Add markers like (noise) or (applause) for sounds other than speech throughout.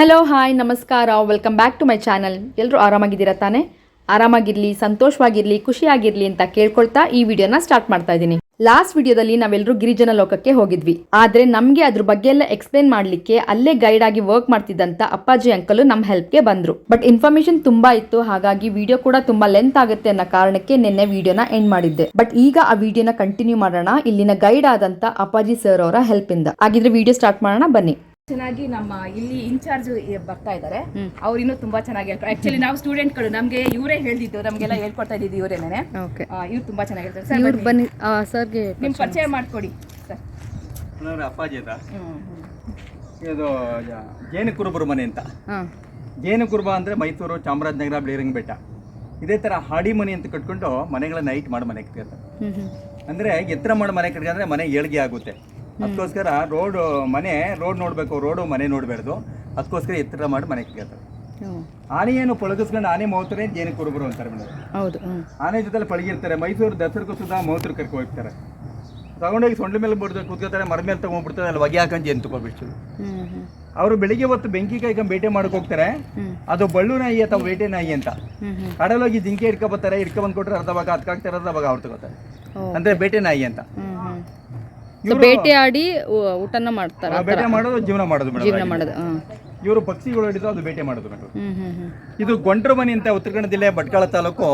Hello hi ನಮಸ್ಕಾರ. Welcome back to my channel ಎಲ್ಲರೂ ಆರಾಮಾಗಿದ್ದೀರಾ ತಾನೇ? ಆರಾಮಾಗಿರ್ಲಿ, ಸಂತೋಷವಾಗಿರ್ಲಿ, ಖುಷಿಯಾಗಿರ್ಲಿ ಅಂತ ಕೇಳ್ಕೊಳ್ತಾ ಈ ವಿಡಿಯೋನ ಸ್ಟಾರ್ಟ್ ಮಾಡ್ತಾ ಇದ್ದೀನಿ. ಲಾಸ್ಟ್ ವಿಡಿಯೋದಲ್ಲಿ ನಾವೆಲ್ಲರೂ ಗಿರಿಜನ ಲೋಕಕ್ಕೆ ಹೋಗಿದ್ವಿ. ಆದ್ರೆ ನಮಗೆ ಅದ್ರ ಬಗ್ಗೆ ಎಲ್ಲ ಎಕ್ಸ್ಪ್ಲೇನ್ ಮಾಡ್ಲಿಕ್ಕೆ ಅಲ್ಲೇ ಗೈಡ್ ಆಗಿ ವರ್ಕ್ ಮಾಡ್ತಿದ್ದಂತ ಅಪ್ಪಾಜಿ ಅಂಕಲು ನಮ್ಮ ಹೆಲ್ಪ್ಗೆ ಬಂದ್ರು. ಬಟ್ ಇನ್ಫಾರ್ಮೇಶನ್ ತುಂಬಾ ಇತ್ತು, ಹಾಗಾಗಿ ವಿಡಿಯೋ ಕೂಡ ತುಂಬಾ ಲೆಂತ್ ಆಗುತ್ತೆ ಅನ್ನೋ ಕಾರಣಕ್ಕೆ ನಿನ್ನೆ ವಿಡಿಯೋನ ಎಂಡ್ ಮಾಡಿದ್ದೆ. ಬಟ್ ಈಗ ಆ ವಿಡಿಯೋನ ಕಂಟಿನ್ಯೂ ಮಾಡೋಣ. ಇಲ್ಲಿನ ಗೈಡ್ ಆದಂತ ಅಪ್ಪಾಜಿ ಸರ್ ಅವರ ಹೆಲ್ಪ್ ಇಂದ. ಹಾಗಿದ್ರೆ ವಿಡಿಯೋ ಸ್ಟಾರ್ಟ್ ಮಾಡೋಣ, ಬನ್ನಿ. ಚೆನ್ನಾಗಿ ನಮ್ಮ ಇಲ್ಲಿ ಇನ್ಚಾರ್ಜ್ ಬರ್ತಾ ಇದ್ದಾರೆ ಅವ್ರು ಇನ್ನೂ ತುಂಬಾ ಚೆನ್ನಾಗಿ ಹೇಳ್ತಾರೆ. ಆಕ್ಚುಲಿ ನಾವು ಸ್ಟೂಡೆಂಟ್ಗಳು ನಮ್ಗೆ ಇವರೇ ಹೇಳ್ದಿದ್ದು ನಮ್ಗೆಲ್ಲ ಹೇಳ್ಕೊಡ್ತಾ ಇದ್ದಿದ್ದು ಇವರೇನೆ ಓಕೆ ಇವ್ರು ತುಂಬಾ ಚೆನ್ನಾಗಿ ಹೇಳ್ತಾರೆ. ಸರ್ ಇವ್ರು ಬನ್ನಿ. ಸರ್ಗೆ ನಿಮ್ ಪರಿಚಯ ಮಾಡ್ಕೊಡಿ ಸರ್ ಅಪ್ಪಾಜಿ ಅಂತ ಇದು ಜೇನು ಕುರುಬರು ಮನೆ ಅಂತ. ಜೇನು ಕುರುಬ ಅಂದ್ರೆ ಮೈಸೂರು ಚಾಮರಾಜನಗರ ಬ್ಲೇರಿಂಗ್ ಬೆಟ್ಟ. ಇದೇ ತರ ಹಾಡಿ ಮನೆ ಅಂತ ಕಟ್ಕೊಂಡು ಮನೆಗಳನ್ನ ನೈಟ್ ಮಾಡಿ ಮನೆ ಹ್ಮ್. ಅಂದರೆ ಎತ್ತರ ಮಾಡೋ ಮನೆ ಕಟ್ಕೊಂಡ್ರೆ ಮನೆ ಏಳ್ಗೆ ಆಗುತ್ತೆ. ಅದಕ್ಕೋಸ್ಕರ ರೋಡ್ ಮನೆ ರೋಡ್ ನೋಡಬೇಕು ರೋಡು ಮನೆ ನೋಡಬಾರ್ದು. ಅದಕ್ಕೋಸ್ಕರ ಎತ್ತರ ಮಾಡಿ ಮನೆ ಕೇಳ್ತಾರೆ ಆನೆ ಏನು ಪಳಗಿಸ್ಕೊಂಡು ಆನೆ ಮೌತರೆ ಜೇನು ಕುರುಬರು ಅಂತಾರೆ ಮೇಡಮ್ ಹೌದು ಆನೆ ಜೊತೆಲಿ ಪಳಗಿರ್ತಾರೆ. ಮೈಸೂರು ದಸರಕ್ಕೂ ಸುಧಾ ಮೌತರು ಕರ್ಕೊ ಹೋಗ್ತಾರೆ. ತಗೊಂಡೋಗಿ ಸೊಂಡ ಮೇಲೆ ಬಿಡ್ತಾರೆ ಕೂತ್ಕೋತಾರೆ ಮರ ಮೇಲೆ ತಗೊಂಡ್ಬಿಡ್ತಾರೆ ಅಲ್ಲಿ ಹೊಗೆ ಹಾಕೊಂಡು ಜೇನು ಹ್ಮ್ ಅವರು ಬೆಳಿಗ್ಗೆ ಹೊತ್ತು ಬೆಂಕಿ ಕಾಯ್ಕೊಂಡು ಬೇಟೆ ಮಾಡಕ್ ಹೋಗ್ತಾರೆ. ಅದು ಬಳ್ಳು ನಾಯಿ ಅಥವಾ ಬೇಟೆ ನಾಯಿ ಅಂತ. ಕಡಲೋಗಿ ಜಿಂಕೆ ಇಟ್ಕೊಬತ್ತಾರೆ ಬರ್ತಾರೆ ಕೊಟ್ಟರೆ ಅರ್ಧ ಭಾಗ ಅದಕ್ಕಾಗ್ತಾರೆ ಅರ್ಧ ಭಾಗ ಅವ್ರು ತಗೋತಾರೆ. ಅಂದ್ರೆ ಬೇಟೆ ನಾಯಿ ಅಂತ. ಹ್ಮ್ ಆಡಿ ಸೊ ಬೇಟೆಯಾಡಿ ಊ- ಊಟನ ಮಾಡ್ತಾರ ಬೇಟೆ ಮಾಡೋದು ಜೀವನ ಮಾಡೋದು ಜೀವನ ಮಾಡೋದು ಇವರು ಪಕ್ಷಿಗಳು ಹಿಡಿದು ಅದು ಬೇಟೆ ಮಾಡೋದು ಮೇಡಮ್. ಇದು ಗೊಂಡ್ರಮನಿ ಮನೆ ಅಂತ ಉತ್ತರ ಕನ್ನಡ ಜಿಲ್ಲೆ ಭಟ್ಕಳ ತಾಲೂಕು.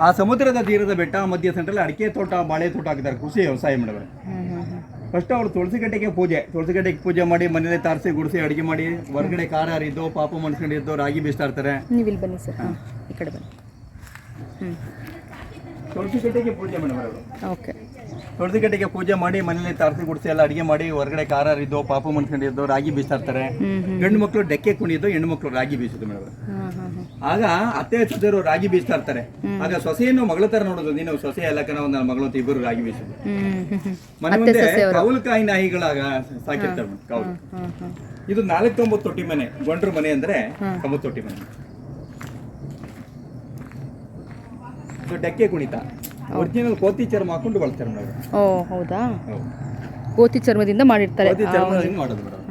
ಆ ಸಮುದ್ರದ ತೀರದ ಬೆಟ್ಟ ಮಧ್ಯ ಸೆಂಟ್ರಲ್ಲಿ ಅಡಿಕೆ ತೋಟ ಬಾಳೆ ತೋಟ ಹಾಕಿದ್ದಾರೆ ಕೃಷಿ ವ್ಯವಸಾಯ ಮೇಡಮ್. ಫಸ್ಟ್ ಅವರು ತುಳಸಿ ಕಟ್ಟೆಗೆ ಪೂಜೆ ತುಳಸಿ ಕಟ್ಟೆಗೆ ಪೂಜೆ ಮಾಡಿ ಮನೇಲಿ ತಾರಸಿ ಗುಡಿಸಿ ಅಡಿಗೆ ಮಾಡಿ ಹೊರಗಡೆ ಖಾರ ಹರಿದ್ದು ಪಾಪ ಮನ್ಸ್ಕೊಂಡಿದ್ದು ರಾಗಿ ಬೀಸ್ತಾ ಇರ್ತಾರೆ. ನೀವು ಇಲ್ಲಿ ಬನ್ನಿ ಸರ್ ಈ ಕಡೆ ಬನ್ನಿ. ಹ್ಞೂ ತುಳಸಿ ಕಟ್ಟೆಗೆ ಪೂಜೆ ಮೇಡಮ್ ಅವರು. ಓಕೆ. ಪೂಜೆ ಮಾಡಿ ಮನೇಲಿ ತಾರಸಿ ಗುಡಿಸಿ ಎಲ್ಲ ಅಡಿಗೆ ಮಾಡಿ ಹೊರಗಡೆ ಖಾರ ಹರಿದ್ದು ಪಾಪ ಮನ್ಸ್ಕೊಂಡಿದ್ದು ರಾಗಿ ಬೀಸ್ತಾ ಇರ್ತಾರೆ ಹ್ಮ್ ಹ್ಮ್. ಗಂಡು ಮಕ್ಕಳು ಡೆಕ್ಕೆ ಕುಣಿಯೋದು ಹೆಣ್ಣು ಮಕ್ಕಳು ರಾಗಿ ಬೀಸೋದು ಮೇಡಮ್ ಆಗ ಅತ್ತೆ ಸೊಸೆಯರು ರಾಗಿ ಬೀಸ್ತಾ ಇರ್ತಾರೆ ಆಗ ಸೊಸೆಯನ್ನು ಮಗಳ ತರ ನೋಡೋದು ನೀನು ಸೊಸೆ ಎಲ್ಲ ಕಣ ಒಂದು ಮಗಳು ಅಂತ ಇಬ್ಬರು ರಾಗಿ ಬೀಸೋದು. ಮನೆ ಮುಂದೆ ಕೌಲ್ ಕಾಯಿ ನಾಯಿಗಳಾಗ ಸಾಕಿರ್ತಾರೆ ಕೌಲು. ಇದು ನಾಲ್ಕು ತೊಂಬತ್ತು ತೊಟ್ಟಿ ಮನೆ ಗೊಂಡ್ರ ಮನೆ ಅಂದ್ರೆ ತೊಂಬತ್ತು ತೊಟ್ಟಿ ಮನೆ. ಇದು ಡಕ್ಕೆ ಕುಣಿತ. ಒರಿಜಿನಲ್ ಕೋತಿ ಚರ್ಮ ಹಾಕೊಂಡು ಬಳಸ್ತಾರೆ ಮೇಡಮ್ ಓ ಹೌದಾ? ಕೋತಿ ಚರ್ಮದಿಂದ ಮಾಡಿರ್ತಾರೆ. ಕೋತಿ ಚರ್ಮದಿಂದ ಮಾಡೋದು ಮೇಡಮ್.